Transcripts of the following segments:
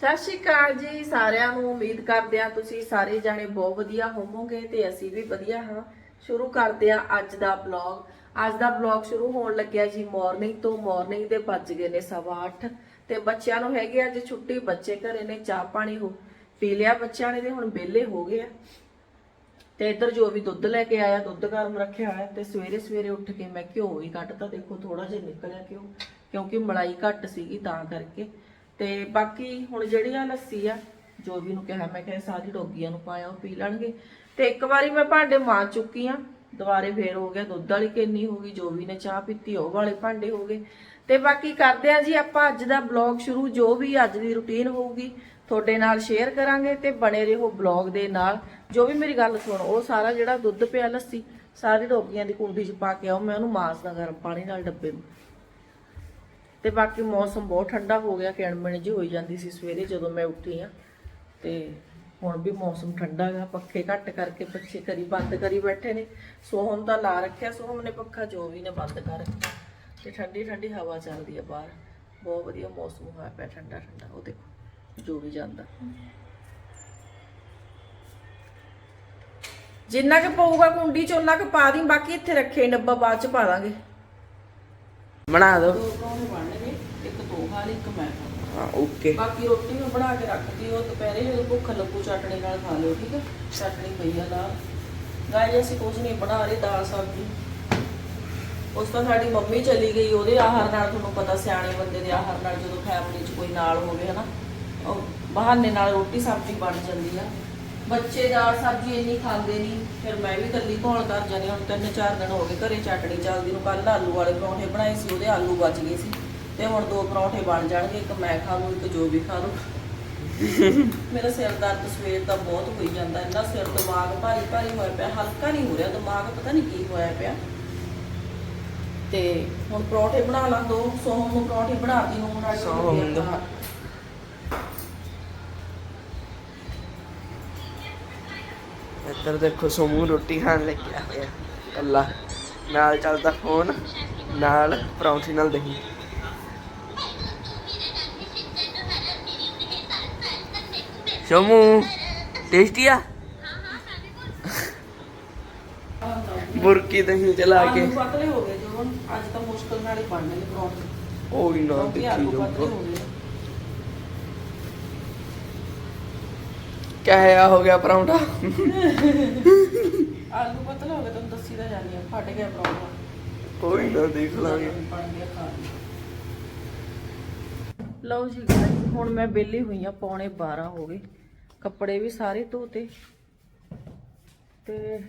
ਸਤਿ ਸ਼੍ਰੀ ਅਕਾਲ ਜੀ, ਸਾਰਿਆਂ ਨੂੰ ਉਮੀਦ ਕਰਦੇ ਆ ਤੁਸੀਂ ਸਾਰੇ ਜਾਣੇ ਬਹੁਤ ਵਧੀਆ ਹੋਵੋਗੇ ਤੇ ਅਸੀਂ ਵੀ ਵਧੀਆ ਹਾਂ। ਸ਼ੁਰੂ ਕਰਦੇ ਆ ਅੱਜ ਦਾ ਬਲੌਗ ਅੱਜ ਦਾ ਬਲੌਗ ਸ਼ੁਰੂ ਹੋਣ ਲੱਗਿਆ ਜੀ ਮਾਰਨਿੰਗ ਤੋਂ। ਮਾਰਨਿੰਗ ਦੇ ਵੱਜ ਗਏ ਨੇ 8:30 ਤੇ ਬੱਚਿਆਂ ਨੂੰ ਹੈਗੇ ਅੱਜ ਛੁੱਟੀ। ਬੱਚੇ ਘਰੇ ਨੇ ਚਾਹ ਪਾਣੀ ਹੋ ਪੀ ਲਿਆ। ਬੱਚਿਆਂ ਨੇ ਤੇ ਹੁਣ ਵਿਹਲੇ ਹੋ ਗਏ ਆ। ਤੇ ਇੱਧਰ ਜੋ ਵੀ ਦੁੱਧ ਲੈ ਕੇ ਆਇਆ, ਦੁੱਧ ਗਰਮ ਰੱਖਿਆ ਹੋਇਆ ਤੇ ਸਵੇਰੇ ਸਵੇਰੇ ਉੱਠ ਕੇ ਮੈਂ ਘਿਓ ਹੀ ਕੱਢਤਾ ਦੇਖੋ ਥੋੜਾ ਜਿਹਾ ਨਿਕਲਿਆ ਘਿਓ, ਕਿਉਂਕਿ ਮਲਾਈ ਘੱਟ ਸੀਗੀ ਤਾਂ ਕਰਕੇ। ਤੇ ਬਾਕੀ ਹੁਣ ਜਿਹੜੀ ਆ ਲੱਸੀ ਆ ਜੋ ਵੀ ਨੂੰ ਕਿਹਾ, ਮੈਂ ਕਿਹਾ ਸਾਰੀ ਡੋਗੀਆਂ ਨੂੰ ਪਾਇਆ, ਉਹ ਪੀ ਲੈਣਗੇ। ਤੇ ਇੱਕ ਵਾਰੀ ਮੈਂ ਭਾਂਡੇ ਮਾਂ ਚੁੱਕੀ ਆ, ਦੁਬਾਰੇ ਫੇਰ ਹੋ ਗਿਆ, ਦੁੱਧ ਵਾਲੀ ਕਿੰਨੀ ਹੋ ਗਈ ਜੋ ਵੀ ਨੇ ਚਾਹ ਪੀਤੀ, ਉਹ ਵਾਲੇ ਭਾਂਡੇ ਹੋ ਗਏ। ਤੇ ਬਾਕੀ ਕਰਦੇ ਆ ਜੀ, ਆਪਾਂ ਅੱਜ ਦਾ ਬਲੌਗ ਸ਼ੁਰੂ, ਜੋ ਵੀ ਅੱਜ ਦੀ ਰੁਟੀਨ ਹੋਊਗੀ, ਤੁਹਾਡੇ ਨਾਲ ਸ਼ੇਅਰ ਕਰਾਂਗੇ ਤੇ ਬਣੇ ਰਹੋ ਬਲੌਗ ਦੇ ਨਾਲ। ਜੋ ਵੀ ਮੇਰੀ ਗੱਲ ਸੁਣੋ, ਉਹ ਸਾਰਾ ਜਿਹੜਾ ਦੁੱਧ ਪਿਆ ਲੱਸੀ, ਸਾਰੀ ਡੋਗੀਆਂ ਦੀ ਕੁੰਡੀ 'ਚ ਪਾ ਕੇ ਆਓ, ਮੈਂ ਉਹਨੂੰ ਮਾਸਦਾ ਗਰਮ ਪਾਣੀ ਨਾਲ ਡੱਬੇ ਤੇ ਬਾਕੀ ਮੌਸਮ ਬਹੁਤ ਠੰਡਾ ਹੋ ਗਿਆ ਕਿਣਮਣ ਜੀ ਹੋਈ ਜਾਂਦੀ ਸੀ ਸਵੇਰੇ ਜਦੋਂ ਮੈਂ ਉੱਠੀ ਆ ਤੇ ਹੁਣ ਵੀ ਮੌਸਮ ਠੰਡਾ ਹੈਗਾ, ਪੱਖੇ ਘੱਟ ਕਰਕੇ ਬੱਚੇ ਕਰੀ ਬੰਦ ਕਰੀ ਬੈਠੇ ਨੇ। ਸੋਹਮ ਤਾਂ ਲਾ ਰੱਖਿਆ ਸੋਹਮ ਨੇ ਪੱਖਾ ਜੋ ਵੀ ਨੇ ਬੰਦ ਕਰ ਰੱਖਿਆ। ਤੇ ਠੰਡੀ ਠੰਡੀ ਹਵਾ ਚੱਲਦੀ ਆ ਬਾਹਰ। ਬਹੁਤ ਵਧੀਆ ਮੌਸਮ ਹੋਇਆ ਪਿਆ, ਠੰਡਾ ਠੰਡਾ। ਉਹ ਦੇਖੋ, ਜੋ ਵੀ ਜਾਂਦਾ। ਜਿੰਨਾ ਕਿ ਪਊਗਾ ਕੁੰਡੀ ਚ ਉਹਨਾਂ ਕਿ ਪਾ ਦੀ, ਬਾਕੀ ਇੱਥੇ ਰੱਖੇ ਡੱਬਾ ਬਾਅਦ ਚ ਪਾ ਦਾਂਗੇ। ਬਣਾ ਦੋ। ਦੋ ਪਰੌਂਠੇ ਬਣਨਗੇ ਇੱਕ ਦੋ ਖਾ ਲਈ ਇੱਕ ਮੈਂ ਖਾ ਲਈ। ਹਾਂ ਓਕੇ। ਬਾਕੀ ਰੋਟੀ ਮੈਂ ਬਣਾ ਕੇ ਰੱਖਦੀ ਉਹ ਦੁਪਹਿਰੇ ਜਦੋਂ ਭੁੱਖ ਲੱਗੂ ਚਟਣੀ ਨਾਲ ਖਾ ਲਿਓ ਠੀਕ ਹੈ ਚਟਣੀ ਪਈ ਆ ਨਾਲ। ਗਾਇ ਅਸੀਂ ਕੁਝ ਨਹੀਂ ਬਣਾ ਰਹੇ ਦਾਲ ਸਬਜ਼ੀ। ਉਸ ਤੋਂ ਸਾਡੀ ਮੰਮੀ ਚਲੀ ਗਈ ਉਹਦੇ ਆਹਾਰ ਨਾਲ ਤੁਹਾਨੂੰ ਪਤਾ ਸਿਆਣੇ ਬੰਦੇ ਦੇ ਆਹਾਰ ਨਾਲ ਜਦੋਂ ਫੈਮਿਲੀ 'ਚ ਕੋਈ ਨਾਲ ਹੋਵੇ ਹਨਾ ਉਹ ਬਹਾਨੇ ਨਾਲ ਰੋਟੀ ਸਬਜ਼ੀ ਬਣ ਜਾਂਦੀ ਆ। ਬੱਚੇ ਦਾਲ ਸਬਜ਼ੀ ਇੰਨੀ ਖਾਂਦੇ ਨਹੀਂ ਫਿਰ ਮੈਂ ਵੀ ਇਕੱਲੀ ਘੋਲ ਕਰ ਜਾਂਦੀ ਹੁਣ ਤਿੰਨ ਚਾਰ ਦਿਨ ਹੋ ਗਏ ਘਰੇ ਚਟਣੀ ਚੱਲਦੀ ਨੂੰ ਕੱਲ ਆਲੂ ਵਾਲੇ ਪਰੌਂਠੇ ਬਣਾਏ ਸੀ ਉਹਦੇ ਆਲੂ ਬਚ ਗਏ ਸੀ। ਤੇ ਹੁਣ ਦੋ ਪਰੌਂਠੇ ਬਣ ਜਾਣਗੇ ਇੱਕ ਮੈਂ ਖਾ ਲੂ ਇੱਕ ਜੋ ਵੀ ਖਾ ਲੂ। ਮੇਰਾ ਸਿਰ ਦਰਦ ਸਵੇਰ ਦਾ ਬਹੁਤ ਹੋਈ ਜਾਂਦਾ ਇੰਨਾ ਸਿਰ ਦਿਮਾਗ ਭਾਰੀ ਭਾਰੀ ਹੋਇਆ ਪਿਆ ਹਲਕਾ ਨਹੀਂ ਹੋ ਰਿਹਾ ਦਿਮਾਗ ਪਤਾ ਨਹੀਂ ਕੀ ਹੋਇਆ ਪਿਆ। ਤੇ ਹੁਣ ਪਰੌਂਠੇ ਬਣਾ ਲਾਂ ਦੋ ਸੋਹਮ ਨੂੰ ਪਰੌਂਠੇ ਬਣਾ ਦੀ ਨੂੰ ਨਾਲ ਸੋਹਮ ਦਾ। ਇੱਧਰ ਦੇਖੋ ਸੋਮੂ ਰੋਟੀ ਖਾਣ ਲੱਗਿਆ ਹੋਇਆ ਕੱਲਾ ਨਾਲ ਚੱਲਦਾ ਫੋਨ ਨਾਲ ਪਰੌਂਠੀ ਨਾਲ ਦਹੀਂ। ਸੋਮੂ ਟੇਸਟੀ ਆ? ਬੁਰਕੀ ਦਹੀਂ ਚਲਾ ਕੇ। ਪਤਲੇ ਹੋ ਗਏ ਜੋ ਹੁਣ ਅੱਜ ਤਾਂ ਮੁਸ਼ਕਲ ਨਾਲ ਹੀ ਬਣਨੇ ਨੇ ਪਰੌਂਠੇ। ਉਹ ਵੀ ਨਾ ਦੇਖੀ ਜੋ ਪਤਲੇ ਹੋ ਗਿਆ ਪਰੌਂਠਾ। ਆਲੂ ਪਤਲੇ ਹੋ ਗਏ ਤੁਹਾਨੂੰ ਦੱਸੀ ਤਾਂ ਜਾਂਦੀ ਆ ਫਟ ਗਿਆ ਪਰੌਂਠਾ। ਕੋਈ ਨਾ ਦੇਖ ਲਾਂਗੇ। ਬਣ ਗਿਆ ਖਾ ਲਈ। ਲਓ ਜੀ guys, ਹੁਣ ਮੈਂ ਵਿਹਲੀ ਹੋਈ ਆ ਪੌਣੇ 12 ਹੋ ਗਏ। ਕੱਪੜੇ ਵੀ ਸਾਰੇ ਧੋਤੇ। ਤੇ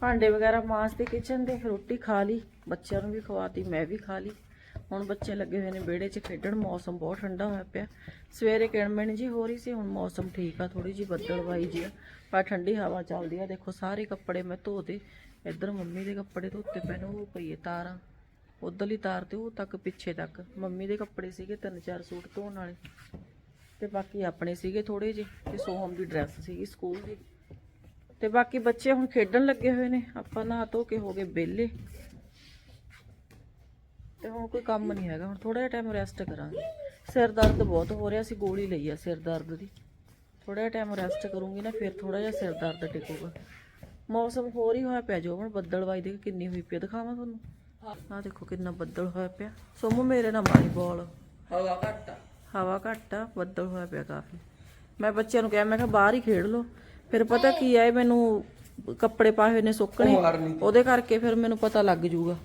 ਭਾਂਡੇ ਵਗੈਰਾ ਮਾਂਜ ਤੇ ਕਿਚਨ ਦੇ ਰੋਟੀ ਖਾ ਲਈ ਬੱਚਿਆਂ ਨੂੰ ਵੀ ਖਵਾਤੀ ਮੈਂ ਵੀ ਖਾ ਲਈ। ਹੁਣ ਬੱਚੇ ਲੱਗੇ ਹੋਏ ਨੇ ਵਿਹੜੇ 'ਚ ਖੇਡਣ, ਮੌਸਮ ਬਹੁਤ ਠੰਡਾ ਹੋਇਆ ਪਿਆ। ਸਵੇਰੇ ਕਿਣਮਣ ਜੀ ਹੋ ਰਹੀ ਸੀ, ਹੁਣ ਮੌਸਮ ਠੀਕ ਆ ਥੋੜੀ ਜੀ ਬੱਦਲਵਾਈ ਜੀ ਆ। ਪਰ ਠੰਡੀ ਹਵਾ ਚੱਲਦੀ ਆ, ਦੇਖੋ ਸਾਰੇ ਕੱਪੜੇ ਮੈਂ ਧੋਤੇ, ਇੱਧਰ ਮੰਮੀ ਦੇ ਕੱਪੜੇ ਧੋਤੇ ਪਏ ਨੇ, ਉਹ ਪਈਏ ਹੈ ਤਾਰਾਂ। ਉਧਰਲੀ ਤਾਰ ਤੇ ਉਹ ਤੱਕ, ਪਿੱਛੇ ਤੱਕ। ਮੰਮੀ ਦੇ ਕੱਪੜੇ ਸੀਗੇ, ਤਿੰਨ ਚਾਰ ਸੂਟ ਧੋਣ ਵਾਲੇ। ਤੇ ਬਾਕੀ ਆਪਣੇ ਸੀਗੇ ਥੋੜੇ ਜਿਹੇ, ਤੇ ਸੋਹਮ ਦੀ ਡਰੈਸ ਸੀਗੀ ਸਕੂਲ ਦੀ। ਤੇ ਬਾਕੀ ਬੱਚੇ ਹੁਣ ਖੇਡਣ ਲੱਗੇ ਹੋਏ ਨੇ, ਆਪਾਂ ਨਹਾ ਧੋ ਕੇ ਹੋ ਗਏ ਵਿਹਲੇ। ਤੇ ਹੁਣ ਕੋਈ ਕੰਮ ਨਹੀਂ ਹੈਗਾ ਹੁਣ ਥੋੜਾ ਜਿਹਾ ਟਾਈਮ ਰੈਸਟ ਕਰਾਂਗੇ। ਸਿਰ ਦਰਦ ਬਹੁਤ ਹੋ ਰਿਹਾ ਸੀ ਗੋਲੀ ਲਈ ਆ ਸਿਰ ਦਰਦ ਦੀ। ਥੋੜਾ ਜਿਹਾ ਟਾਈਮ ਰੈਸਟ ਕਰੂੰਗੀ ਨਾ ਫਿਰ ਥੋੜਾ ਜਿਹਾ ਸਿਰ ਦਰਦ ਟਿਕੂਗਾ। ਮੌਸਮ ਹੋਰ ਹੀ ਹੋਇਆ ਪਿਆ ਜੋ ਹੁਣ ਬੱਦਲਵਾਈ ਦੇ ਕਿੰਨੀ ਹੋਈ ਪਈ ਦਿਖਾਵਾਂ ਤੁਹਾਨੂੰ? ਆਹ ਦੇਖੋ ਕਿੰਨਾ ਬੱਦਲ ਹੋਇਆ ਪਿਆ। ਸੋਮੂ ਮੇਰੇ ਨਾਲ ਮਾਰੀ ਬੋਲ ਹਵਾ ਘੱਟ ਹਵਾ ਘੱਟ ਆ ਬੱਦਲ ਹੋਇਆ ਪਿਆ ਕਾਫੀ। ਮੈਂ ਬੱਚਿਆਂ ਨੂੰ ਕਿਹਾ ਮੈਂ ਕਿਹਾ ਬਾਹਰ ਹੀ ਖੇਡ ਲਓ। ਫਿਰ ਪਤਾ ਕੀ ਆ ਇਹ ਮੈਨੂੰ ਕੱਪੜੇ ਪਾਏ ਹੋਏ ਨੇ ਸੁੱਕਣੇ। ਉਹਦੇ ਕਰਕੇ ਫਿਰ ਮੈਨੂੰ ਪਤਾ ਲੱਗ ਜੂਗਾ।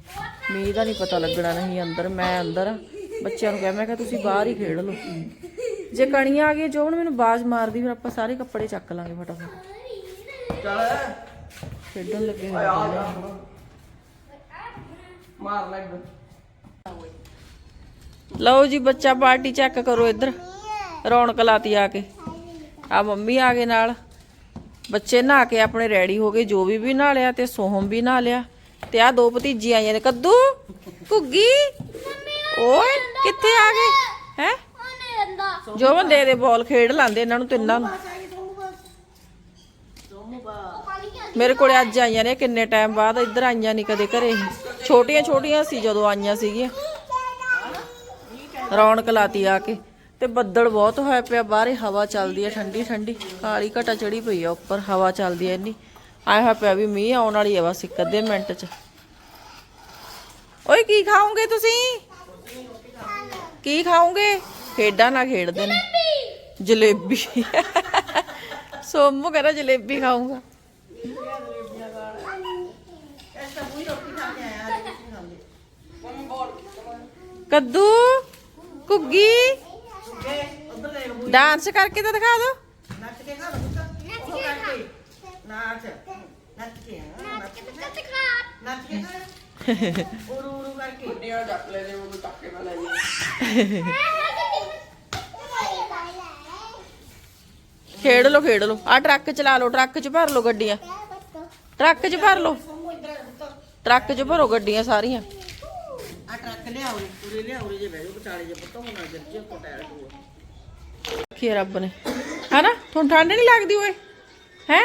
ਮੀਂਹ ਦਾ ਨਹੀਂ ਪਤਾ ਲੱਗਣਾ ਨਹੀਂ ਅੰਦਰ ਮੈਂ ਅੰਦਰ। ਬੱਚਿਆਂ ਨੂੰ ਕਿਹਾ ਮੈਂ ਕਿਹਾ ਤੁਸੀਂ ਬਾਹਰ ਹੀ ਖੇਡ ਲਓ। ਜੇ ਕਣੀਆਂ ਆ ਗਈਆਂ ਜੋ ਹੁਣ ਮੈਨੂੰ ਬਾਜ਼ ਮਾਰਦੀ ਫਿਰ ਆਪਾਂ ਸਾਰੇ ਕੱਪੜੇ ਚੱਕ ਲਾਂਗੇ ਫਟਾਫਟ। ਚੱਲ। ਖੇਡਣ। ਮਾਰ ਲੱਗ ਲਓ ਜੀ ਬੱਚਾ ਪਾਰਟੀ ਚੈੱਕ ਕਰੋ ਇੱਧਰ। ਰੌਣਕ ਲਾਤੀ ਆ ਕੇ। ਆ ਮੰਮੀ ਆ ਗਏ ਨਾਲ। ਬੱਚੇ ਨਹਾ ਕੇ ਆਪਣੇ ਰੈਡੀ ਹੋ ਗਏ, ਜੋ ਵੀ ਵੀ ਨਹਾ ਲਿਆ ਤੇ ਸੋਹਮ ਵੀ ਨਹਾ ਲਿਆ। ਤੇ ਆ ਦੋ ਭਤੀਜੀ ਆਈਆਂ ਨੇ। ਕੱਦੂ, ਘੁੱਗੀ, ਓਏ, ਕਿੱਥੇ ਆ ਗਏ? ਹੈ? ਜੋ ਬੰਦੇ ਦੇ ਬਾਲ ਖੇਡ ਲਾਂਦੇ ਇਹਨਾਂ ਨੂੰ ਤਿੰਨਾਂ ਨੂੰ। ਮੇਰੇ ਕੋਲੇ ਅੱਜ ਆਈਆਂ ਨੇ, ਕਿੰਨੇ ਟਾਈਮ ਬਾਅਦ ਇੱਧਰ ਆਈਆਂ ਨਹੀਂ ਕਦੇ ਘਰੇ ਛੋਟੀਆਂ ਛੋਟੀਆਂ ਸੀ ਜਦੋਂ ਆਈਆਂ ਸੀਗੀਆਂ। ਰੌਣਕ ਲਾਤੀ ਆ ਕੇ। ਤੇ ਬੱਦਲ ਬਹੁਤ ਹੋਇਆ ਪਿਆ, ਬਾਹਰੇ ਹਵਾ ਚੱਲਦੀ ਹੈ ਠੰਡੀ ਠੰਡੀ। ਕਾਲੀ ਘਟਾ ਚੜੀ ਪਈ ਆ ਉੱਪਰ, ਹਵਾ ਚੱਲਦੀ ਹੈ ਇੰਨੀ। ਆਇਆ ਹੋਇਆ ਪਿਆ ਵੀ ਮੀਂਹ ਆਉਣ ਵਾਲੀ ਹੈ ਬਸ ਇੱਕ ਅੱਧੇ ਮਿੰਟ 'ਚ। ਓਏ, ਕੀ ਖਾਓਗੇ ਤੁਸੀਂ? ਕੀ ਖਾਓਗੇ? ਖੇਡਾਂ ਨਾ ਖੇਡਦੇ ਨੇ। ਜਲੇਬੀ। ਸੋਮੂ ਕਹਿੰਦਾ ਜਲੇਬੀ ਖਾਊਂਗਾ। ਕੱਦੂ ਕੁੱਗੀ ਡਾਂਸ ਕਰਕੇ ਤਾਂ ਦਿਖਾ ਦਿਓ ਨੱਚ ਕੇ ਲਓ ਪੁੱਤ। ਉਹ ਕਰਕੇ। ਨਾਚ। ਨੱਚ ਕੇ ਹਾਂ, ਨੱਚ ਕੇ ਨੱਚ ਕੇ ਉਰੂ ਉਰੂ ਕਰਕੇ। ਗੁੱਡੀਆਂ ਚੱਕ ਲੈ ਜੇ ਉਹ ਚੱਕ ਕੇ ਮੈਂ ਲੈ ਜੀ। ਖੇਡ ਲਓ ਖੇਡ ਲਓ। ਆ ਟਰੱਕ ਚਲਾ ਲਓ ਟਰੱਕ 'ਚ ਭਰ ਲਓ ਗੱਡੀਆਂ। ਟਰੱਕ 'ਚ ਭਰ ਲਓ। ਟਰੱਕ 'ਚ ਭਰੋ ਗੱਡੀਆਂ ਸਾਰੀਆਂ। ਆ ਟਰੱਕ ਲਿਆਓ ਰੇ ਉਰੇ ਲਿਆਓ ਰੇ ਜੇ ਬਹਿ ਜਾਓ, ਵਿਚਾਲੇ ਜੇ ਪੁੱਤ ਹੋਣਾ ਗਿਰ ਜੇ ਕੋ ਟਾਇਰ ਟੂ ਕੀ ਰੱਬ ਨੇ। ਹਨਾ? ਤੁਹਾਨੂੰ ਠੰਡ ਨਹੀਂ ਲੱਗਦੀ ਓਏ? ਹੈ?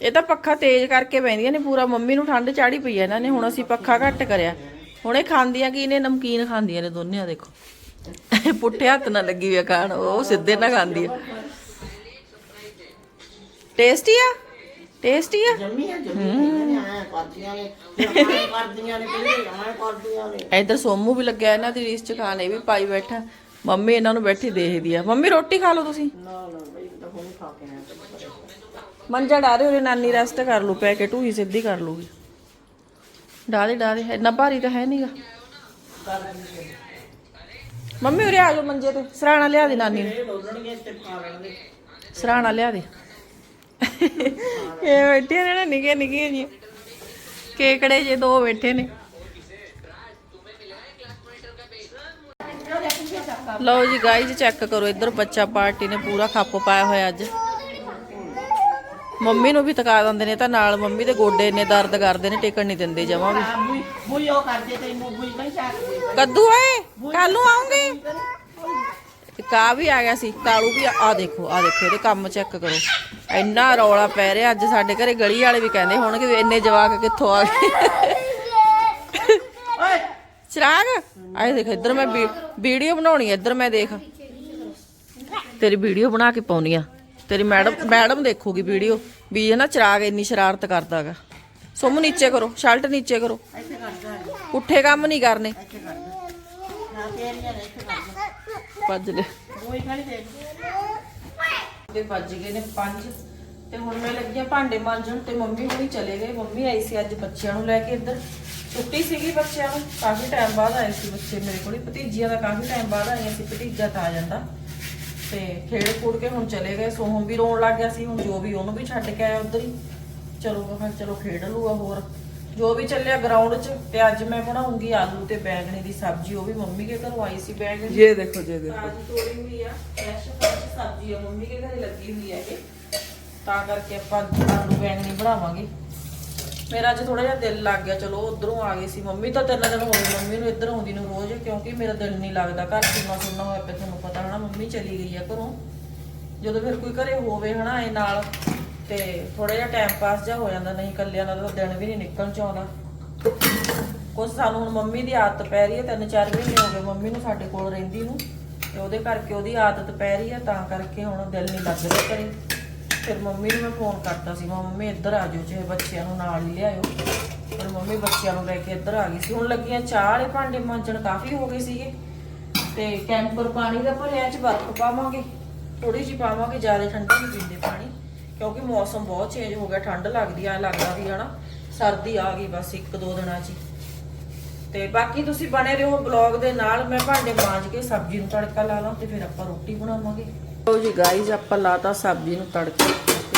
ਇਹ ਤਾਂ ਪੱਖਾ ਤੇਜ਼ ਕਰਕੇ ਬੈਂਦੀਆਂ ਨੇ ਪੂਰਾ, ਮੰਮੀ ਨੂੰ ਠੰਡ ਚਾੜੀ ਪਈ ਹੈ ਇਹਨਾਂ ਨੇ, ਹੁਣ ਅਸੀਂ ਪੱਖਾ ਘੱਟ ਕਰਿਆ। ਹੁਣ ਇਹ ਖਾਂਦੀਆਂ ਕੀ ਨੇ? ਨਮਕੀਨ ਖਾਂਦੀਆਂ ਨੇ ਦੋਨੇ ਆ ਦੇਖੋ। ਪੁੱਠੇ ਹੱਥ ਨਾਲ ਲੱਗੀ ਹੋਈ ਆ ਖਾਣ, ਉਹ ਸਿੱਧੇ ਨਾਲ ਖਾਂਦੀ ਆ। ਟੇਸਟੀ ਆ? ਟੇਸਟੀ ਆ? ਜੰਮੀ ਆ ਜੰਮੀ ਨੇ ਆਇਆ ਕਰਦੀਆਂ ਨੇ ਆਇਆ ਕਰਦੀਆਂ ਨੇ ਕਹਿੰਦੇ ਆਇਆ ਕਰਦੀਆਂ ਨੇ। ਇੱਧਰ ਸੋਮੂ ਵੀ ਲੱਗਿਆ ਇਹਨਾਂ ਦੀ ਰੀਸ ਚ ਖਾਣ ਇਹ ਵੀ ਪਾਈ ਬੈਠਾ। ਮੰਮੀ ਇਹਨਾਂ ਨੂੰ ਬੈਠੀ ਦੇਖਦੀ ਆ। ਮੰਮੀ ਰੋਟੀ ਖਾ ਲਓ ਤੁਸੀਂ। ਨਾ ਨਾ ਬਈ ਤਾਂ ਹੁਣ ਖਾ ਕੇ ਆਇਆ ਮੰਜਾ ਡਾਰੇ ਉਹਦੇ ਨਾਨੀ ਰੈਸਟ ਕਰ ਲੂ ਪੈ ਕੇ ਢੂਹੀ ਸਿੱਧੀ ਕਰ ਲੂਗੀ ਡਾਲੇ ਡਾਲੇ ਇੰਨਾ ਭਾਰੀ ਤਾਂ ਹੈ ਨਹੀਂਗਾ ਮੰਮੀ ਉਰੇ ਆ ਜਾਓ ਮੰਜੇ ਤੇ ਸਰਾਣਾ ਲਿਆ ਦੇ ਨਾਨੀ ਨੂੰ। ਸਰਾਣਾ ਲਿਆ ਦੇ। ਇਹ ਬੈਠੇ ਨੇ ਨਾ ਨਿੱਕੇ ਨਿੱਕੇ ਜੀ ਕੇਕੜੇ ਜੇ ਦੋ ਬੈਠੇ ਨੇ। ਲਓ ਜੀ ਗਾਈਜ਼ ਚੈੱਕ ਕਰੋ ਇੱਧਰ ਬੱਚਾ ਪਾਰਟੀ ਨੇ ਪੂਰਾ ਖੱਪ ਪਾਇਆ ਹੋਇਆ ਅੱਜ। ਮੰਮੀ ਨੂੰ ਵੀ ਤਕਾ ਦਿੰਦੇ ਨੇ ਤਾਂ ਨਾਲ ਮੰਮੀ ਦੇ ਗੋਡੇ ਇੰਨੇ ਦਰਦ ਕਰਦੇ ਨੇ ਟਿਕਣ ਨਹੀਂ ਦਿੰਦੇ ਜਮਾ ਵੀ। ਕੱਦੂ ਓਏ ਕੱਲ ਨੂੰ ਆਉਂਗੇ। ਕਾ ਵੀ ਆ ਗਿਆ ਸੀ ਕਾਲੂ ਵੀ ਆ। ਦੇਖੋ ਆ ਦੇਖੋ ਇਹਦੇ ਕੰਮ ਚੈੱਕ ਕਰੋ। ਇੰਨਾ ਰੌਲਾ ਪੈ ਰਿਹਾ ਅੱਜ ਸਾਡੇ ਘਰੇ ਗਲੀ ਵਾਲੇ ਵੀ ਕਹਿੰਦੇ ਹੋਣਗੇ ਵੀ ਇੰਨੇ ਜਵਾਕ ਕਿੱਥੋਂ ਆ ਗਏ। ਓਏ! ਚਿਰਾਗ ਆਏ ਦੇਖ ਇੱਧਰ ਮੈਂ ਵੀਡੀਓ ਬਣਾਉਣੀ ਹੈ ਇੱਧਰ ਮੈਂ ਦੇਖ। ਤੇਰੀ ਵੀਡੀਓ ਬਣਾ ਕੇ ਪਾਉਣੀ ਆ। ਤੇਰੀ ਮੈਡਮ ਮੈਡਮ ਦੇਖੂਗੀ ਵੀਡੀਓ ਵੀ ਇਹ ਨਾ ਚਿਰਾਗ ਇੰਨੀ ਸ਼ਰਾਰਤ ਕਰਦਾਗਾ ਸੁਮ ਨੀਚੇ ਕਰੋ ਸ਼ਰਟ ਨੀਚੇ ਕਰੋ। ਇੱਥੇ ਕਰਦਾ। ਪੁੱਠੇ ਕੰਮ ਨਹੀਂ ਕਰਨੇ। ਭੱਜ ਲੈ ਬੁਈ ਖਾਲੀ ਦੇਖ ਤੇ ਵੱਜ ਗਏ ਨੇ 5 ਤੇ ਹੁਣ ਮੈਂ ਲੱਗੀ ਭਾਂਡੇ ਮਾਂਜਣ ਤੇ ਮੰਮੀ ਹੁਣੀ ਚਲੇ ਗਏ। ਮੰਮੀ ਆਈ ਸੀ ਅੱਜ ਬੱਚਿਆਂ ਨੂੰ ਲੈ ਕੇ ਇੱਧਰ। ਛੁੱਟੀ ਸੀਗੀ ਬੱਚਿਆਂ ਨੂੰ। ਕਾਫੀ ਟਾਈਮ ਬਾਅਦ ਆਏ ਸੀ ਬੱਚੇ ਮੇਰੇ ਕੋਲ। ਭਤੀਜੀਆਂ ਦਾ ਕਾਫੀ ਟਾਈਮ ਬਾਅਦ ਆਈਆਂ ਸੀ ਭਤੀਜਾ ਤਾਂ ਆ ਜਾਂਦਾ। ਤੇ ਖੇਡ ਖੂਡ ਕੇ ਹੁਣ ਚਲੇ ਗਏ। ਸੋਹਮ ਵੀ ਰੋਣ ਲੱਗ ਗਿਆ ਸੀ। ਹੁਣ ਜੋ ਵੀ ਉਹਨੂੰ ਵੀ ਛੱਡ ਕੇ ਆਇਆ ਉਧਰ ਹੀ। ਚਲੋ, ਮੈਂ ਕਿਹਾ ਚਲੋ ਖੇਡ ਲੂਗਾ ਹੋਰ। ਜੋ ਵੀ ਚੱਲਿਆ ਗਰਾਊਂਡ 'ਚ ਤੇ ਅੱਜ ਮੈਂ ਬਣਾਉਂਗੀ ਆਲੂ ਤੇ ਬੈਂਗਣੀ ਦੀ ਸਬਜ਼ੀ ਉਹ ਵੀ ਮੰਮੀ ਕੇ ਘਰੋਂ ਆਈ ਸੀ ਬੈਂਗਣੀ। ਇਹ ਦੇਖੋ ਜੇ ਦੇਖੋ। ਤਾਜ਼ੀ ਤੋੜੀ ਹੋਈ ਆ ਫਰੈਸ਼ ਫਰੈਸ਼ ਸਬਜ਼ੀ ਆ ਮੰਮੀ ਦੇ ਘਰੇ ਲੱਗੀ ਹੋਈ ਆ ਇਹ। ਤਾਂ ਕਰਕੇ ਆਪਾਂ ਆਲੂ ਬੈਂਗਣੀ ਬਣਾਵਾਂਗੇ। ਮੇਰਾ ਅੱਜ ਥੋੜਾ ਜਿਹਾ ਦਿਲ ਲੱਗ ਗਿਆ ਚਲੋ ਉਧਰੋਂ ਆ ਗਏ ਸੀ ਮੰਮੀ ਤਾਂ ਤਿੰਨ ਦਿਨ ਹੋ ਗਏ ਮੰਮੀ ਨੂੰ ਇੱਧਰ ਆਉਂਦੀ ਨੂੰ ਰੋਜ਼ ਕਿਉਂਕਿ ਮੇਰਾ ਦਿਲ ਨਹੀਂ ਲੱਗਦਾ ਘਰ ਸੁਣਨਾ ਸੁਣਨਾ ਹੋਇਆ ਪਿਆ ਤੁਹਾਨੂੰ ਪਤਾ ਹਨਾ ਮੰਮੀ ਚਲੀ ਗਈ ਆ ਘਰੋਂ। ਜਦੋਂ ਫਿਰ ਕੋਈ ਘਰੇ ਹੋਵੇ ਹਨਾ ਇਹ ਨਾਲ। ਤੇ ਥੋੜਾ ਜਿਹਾ ਟਾਈਮ ਪਾਸ ਜਿਹਾ ਹੋ ਜਾਂਦਾ, ਨਹੀਂ ਇਕੱਲਿਆਂ ਦਾ ਤਾਂ ਦਿਨ ਵੀ ਨਹੀਂ ਨਿਕਲਣ ਚ ਆਉਂਦਾ ਕੁਛ ਸਾਨੂੰ ਹੁਣ ਮੰਮੀ ਦੀ ਆਦਤ ਪੈ ਰਹੀ ਹੈ, ਤਿੰਨ ਚਾਰ ਮਹੀਨੇ ਹੋ ਗਏ ਮੰਮੀ ਨੂੰ ਸਾਡੇ ਕੋਲ ਰਹਿੰਦੀ ਨੂੰ, ਤੇ ਉਹਦੇ ਕਰਕੇ ਉਹਦੀ ਆਦਤ ਪੈ ਰਹੀ ਹੈ, ਤਾਂ ਕਰਕੇ ਹੁਣ ਦਿਲ ਨਹੀਂ ਲੱਗ ਰਿਹਾ ਕਰੇ ਫਿਰ ਮੰਮੀ ਨੂੰ ਮੈਂ ਫੋਨ ਕਰਤਾ ਸੀ ਮੈਂ ਮੰਮੀ ਇੱਧਰ ਆ ਜਾਓ ਚਾਹੇ ਬੱਚਿਆਂ ਨੂੰ ਨਾਲ ਹੀ ਲਿਆਇਓ। ਪਰ ਮੰਮੀ ਬੱਚਿਆਂ ਨੂੰ ਲੈ ਕੇ ਇੱਧਰ ਆ ਗਈ ਸੀ। ਹੁਣ ਲੱਗੀਆਂ ਚਾਹ ਵਾਲੇ ਭਾਂਡੇ ਮਾਂਜਣ ਕਾਫੀ ਹੋ ਗਏ ਸੀਗੇ। ਤੇ ਕੈਂਪਰ ਪਾਣੀ ਦਾ ਭਰਿਆ ਚ ਬਰਫ਼ ਪਾਵਾਂਗੇ ਥੋੜੀ ਜਿਹੀ ਪਾਵਾਂਗੇ, ਜ਼ਿਆਦਾ ਠੰਡਾ ਨਹੀਂ ਪੀਂਦੇ ਪਾਣੀ। ਕਿਉਂਕਿ ਮੌਸਮ ਬਹੁਤ ਚੇਂਜ ਹੋ ਗਿਆ, ਠੰਡ ਲੱਗਦੀ ਆ, ਲੱਗਦਾ ਵੀ ਹਨਾ, ਸਰਦੀ ਆ ਗਈ ਬਸ ਇੱਕ ਦੋ ਦਿਨਾਂ 'ਚ ਤੇ ਬਾਕੀ ਤੁਸੀਂ ਬਣੇ ਰਹੋ ਬਲੌਗ ਦੇ ਨਾਲ, ਮੈਂ ਭਾਂਡੇ ਮਾਂਜ ਕੇ ਸਬਜ਼ੀ ਨੂੰ ਤੜਕਾ ਲਾ ਲਾਂ ਤੇ ਫਿਰ ਆਪਾਂ ਰੋਟੀ ਬਣਾਵਾਂਗੇ। ਲਓ ਜੀ ਗਾਈਜ਼ ਆਪਾਂ ਲਾਤਾ ਸਬਜ਼ੀ ਨੂੰ ਤੜਕਾ।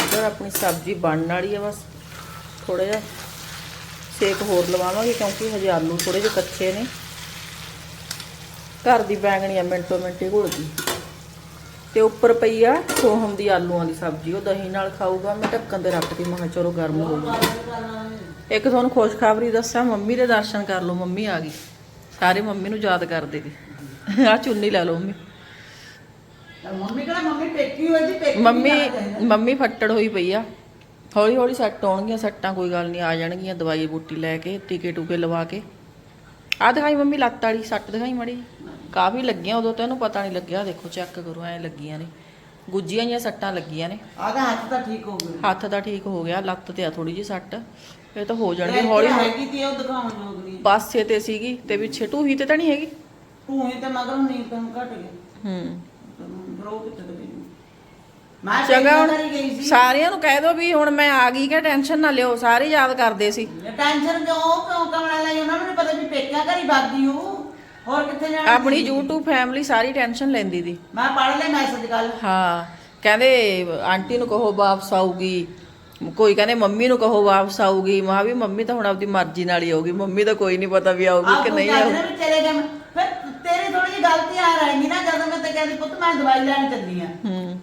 ਇੱਧਰ ਆਪਣੀ ਸਬਜ਼ੀ ਬਣਨ ਵਾਲੀ ਆ ਬਸ। ਥੋੜਾ ਜਿਹਾ ਸੇਕ ਹੋਰ ਲਵਾਵਾਂਗੇ ਕਿਉਂਕਿ ਹਜੇ ਆਲੂ ਥੋੜੇ ਜਿਹੇ ਕੱਚੇ ਨੇ। ਘਰ ਦੀ ਬੈਂਗਣੀ ਆ ਮਿੰਟੋ ਮਿੰਟੀ ਘੁਲ ਗਈ। ਤੇ ਉੱਪਰ ਪਈ ਆ ਸੋਹਮ ਦੀ ਆਲੂਆਂ ਦੀ ਸਬਜ਼ੀ ਉਹ ਦਹੀਂ ਨਾਲ ਖਾਊਗਾ ਮੈਂ ਢੱਕਣ ਤੇ ਰੱਖਤੀ ਮੈਂ ਚਲੋ ਗਰਮ ਹੋ ਗਈ। ਇੱਕ ਤੁਹਾਨੂੰ ਖੁਸ਼ਖਬਰੀ ਦੱਸਾਂ ਮੰਮੀ ਦੇ ਦਰਸ਼ਨ ਕਰ ਲਓ ਮੰਮੀ ਆ ਗਈ। ਸਾਰੇ ਮੰਮੀ ਨੂੰ ਯਾਦ ਕਰਦੇ ਨੇ। ਆ ਚੁੰਨੀ ਲੈ ਲਓ ਮੰਮੀ। ਮੰਮੀ ਕਹਿੰਦਾ ਮੰਮੀ ਪੇਕੀ ਹੋਈ ਸੀ ਪੇਕੀ ਮੰਮੀ ਮੰਮੀ ਫੱਟੜ ਹੋਈ ਪਈ ਆ। ਹੌਲੀ ਹੌਲੀ ਸੈੱਟ ਹੋਣਗੀਆਂ ਸੱਟਾਂ ਕੋਈ ਗੱਲ ਨਹੀਂ ਆ ਜਾਣਗੀਆਂ ਦਵਾਈ ਬੂਟੀ ਲੈ ਕੇ ਟੀਕੇ ਟੂਕੇ ਲਵਾ ਕੇ। ਆ ਦਿਖਾਈ ਮੰਮੀ ਲੱਤ ਵਾਲੀ ਸੱਟ ਦਿਖਾਈ ਮੜੀ ਕਾਫੀ ਲੱਗੀਆਂ ਉਦੋਂ ਤੈਨੂੰ ਪਤਾ ਨਹੀਂ ਲੱਗਿਆ। ਦੇਖੋ ਚੈੱਕ ਕਰੋ ਐ ਲੱਗੀਆਂ ਨੇ। ਗੁੱਜੀਆਂ ਜੀਆਂ ਸੱਟਾਂ ਲੱਗੀਆਂ ਨੇ। ਆਦਾ ਹੱਥ ਤਾਂ ਠੀਕ ਹੋ ਗਿਆ ਹੱਥ ਤਾਂ ਠੀਕ ਹੋ ਗਿਆ ਲੱਤ ਤੇ ਆ ਥੋੜੀ ਜੀ ਸੱਟ। ਇਹ ਤਾਂ ਹੋ ਜਾਣਗੇ ਹੌਲੀ ਹੈਗੀ ਤੇ ਉਹ ਦਿਖਾਉਣ ਯੋਗ ਨਹੀਂ ਪਾਸੇ ਤੇ ਸੀਗੀ ਤੇ ਪਿੱਛੇ ਢੂਹੀ ਤੇ ਤਾਂ ਨਹੀਂ ਹੈਗੀ? ਤੂੰ ਹੀ ਤੇ ਮਗਰੋਂ ਨੀਂਦ ਤੋਂ ਘਟ ਗਿਆ ਹੂੰ। ਬਰੋ ਕਿੱਥੇ ਤੇ ਗਈ? ਮੈਂ ਚੰਗਾ ਹੁਣ ਗਈ ਸਾਰਿਆਂ ਨੂੰ ਕਹਿ ਦੋ ਵੀ ਹੁਣ ਮੈਂ ਆ ਗਈ ਕਿ ਟੈਨਸ਼ਨ ਨਾ ਲਿਓ ਸਾਰੇ ਯਾਦ ਕਰਦੇ ਸੀ। ਟੈਨਸ਼ਨ ਕਿਉਂ ਕਿਉਂ ਕਮਲਾ ਲਈ ਉਹਨਾਂ ਨੂੰ ਪਤਾ ਵੀ ਪੇਕਿਆਂ ਘਰੀ ਬਾਗੀ ਹੂੰ ਹੋਰ ਕਿੱਥੇ ਜਾਣਾ ਆਪਣੀ? YouTube ਫੈਮਿਲੀ ਸਾਰੀ ਟੈਨਸ਼ਨ ਲੈਂਦੀ ਦੀ ਮੈਂ ਪੜ ਲਿਆ ਮੈਸੇਜ ਕੱਲ ਹਾਂ ਕਹਿੰਦੇ ਆਂਟੀ ਨੂੰ ਕਹੋ ਵਾਪਸ ਆਊਗੀ ਕੋਈ ਕਹਿੰਦੇ ਮੰਮੀ ਨੂੰ ਕਹੋ ਵਾਪਸ ਆਊਗੀ ਮਾਂ ਵੀ ਮੰਮੀ ਤਾਂ ਹੁਣ ਆਪਦੀ ਮਰਜ਼ੀ ਨਾਲ ਹੀ ਆਊਗੀ ਮੰਮੀ ਦਾ ਕੋਈ ਨਹੀਂ ਪਤਾ ਵੀ ਆਊਗੀ ਕਿ ਨਹੀਂ ਆਊਗੀ। ਵੀ ਚਲੇ ਗਏ ਫਿਰ ਤੇਰੀ ਥੋੜੀ ਜਿਹੀ ਗਲਤੀ ਆ ਰਹੀ ਨਾ ਜਦੋਂ ਮੈਂ ਤੇ ਕਹਿੰਦੀ ਪੁੱਤ ਮੈਂ ਦਵਾਈ ਲੈਣ ਚੱਲੀ ਆ। ਹੂੰ।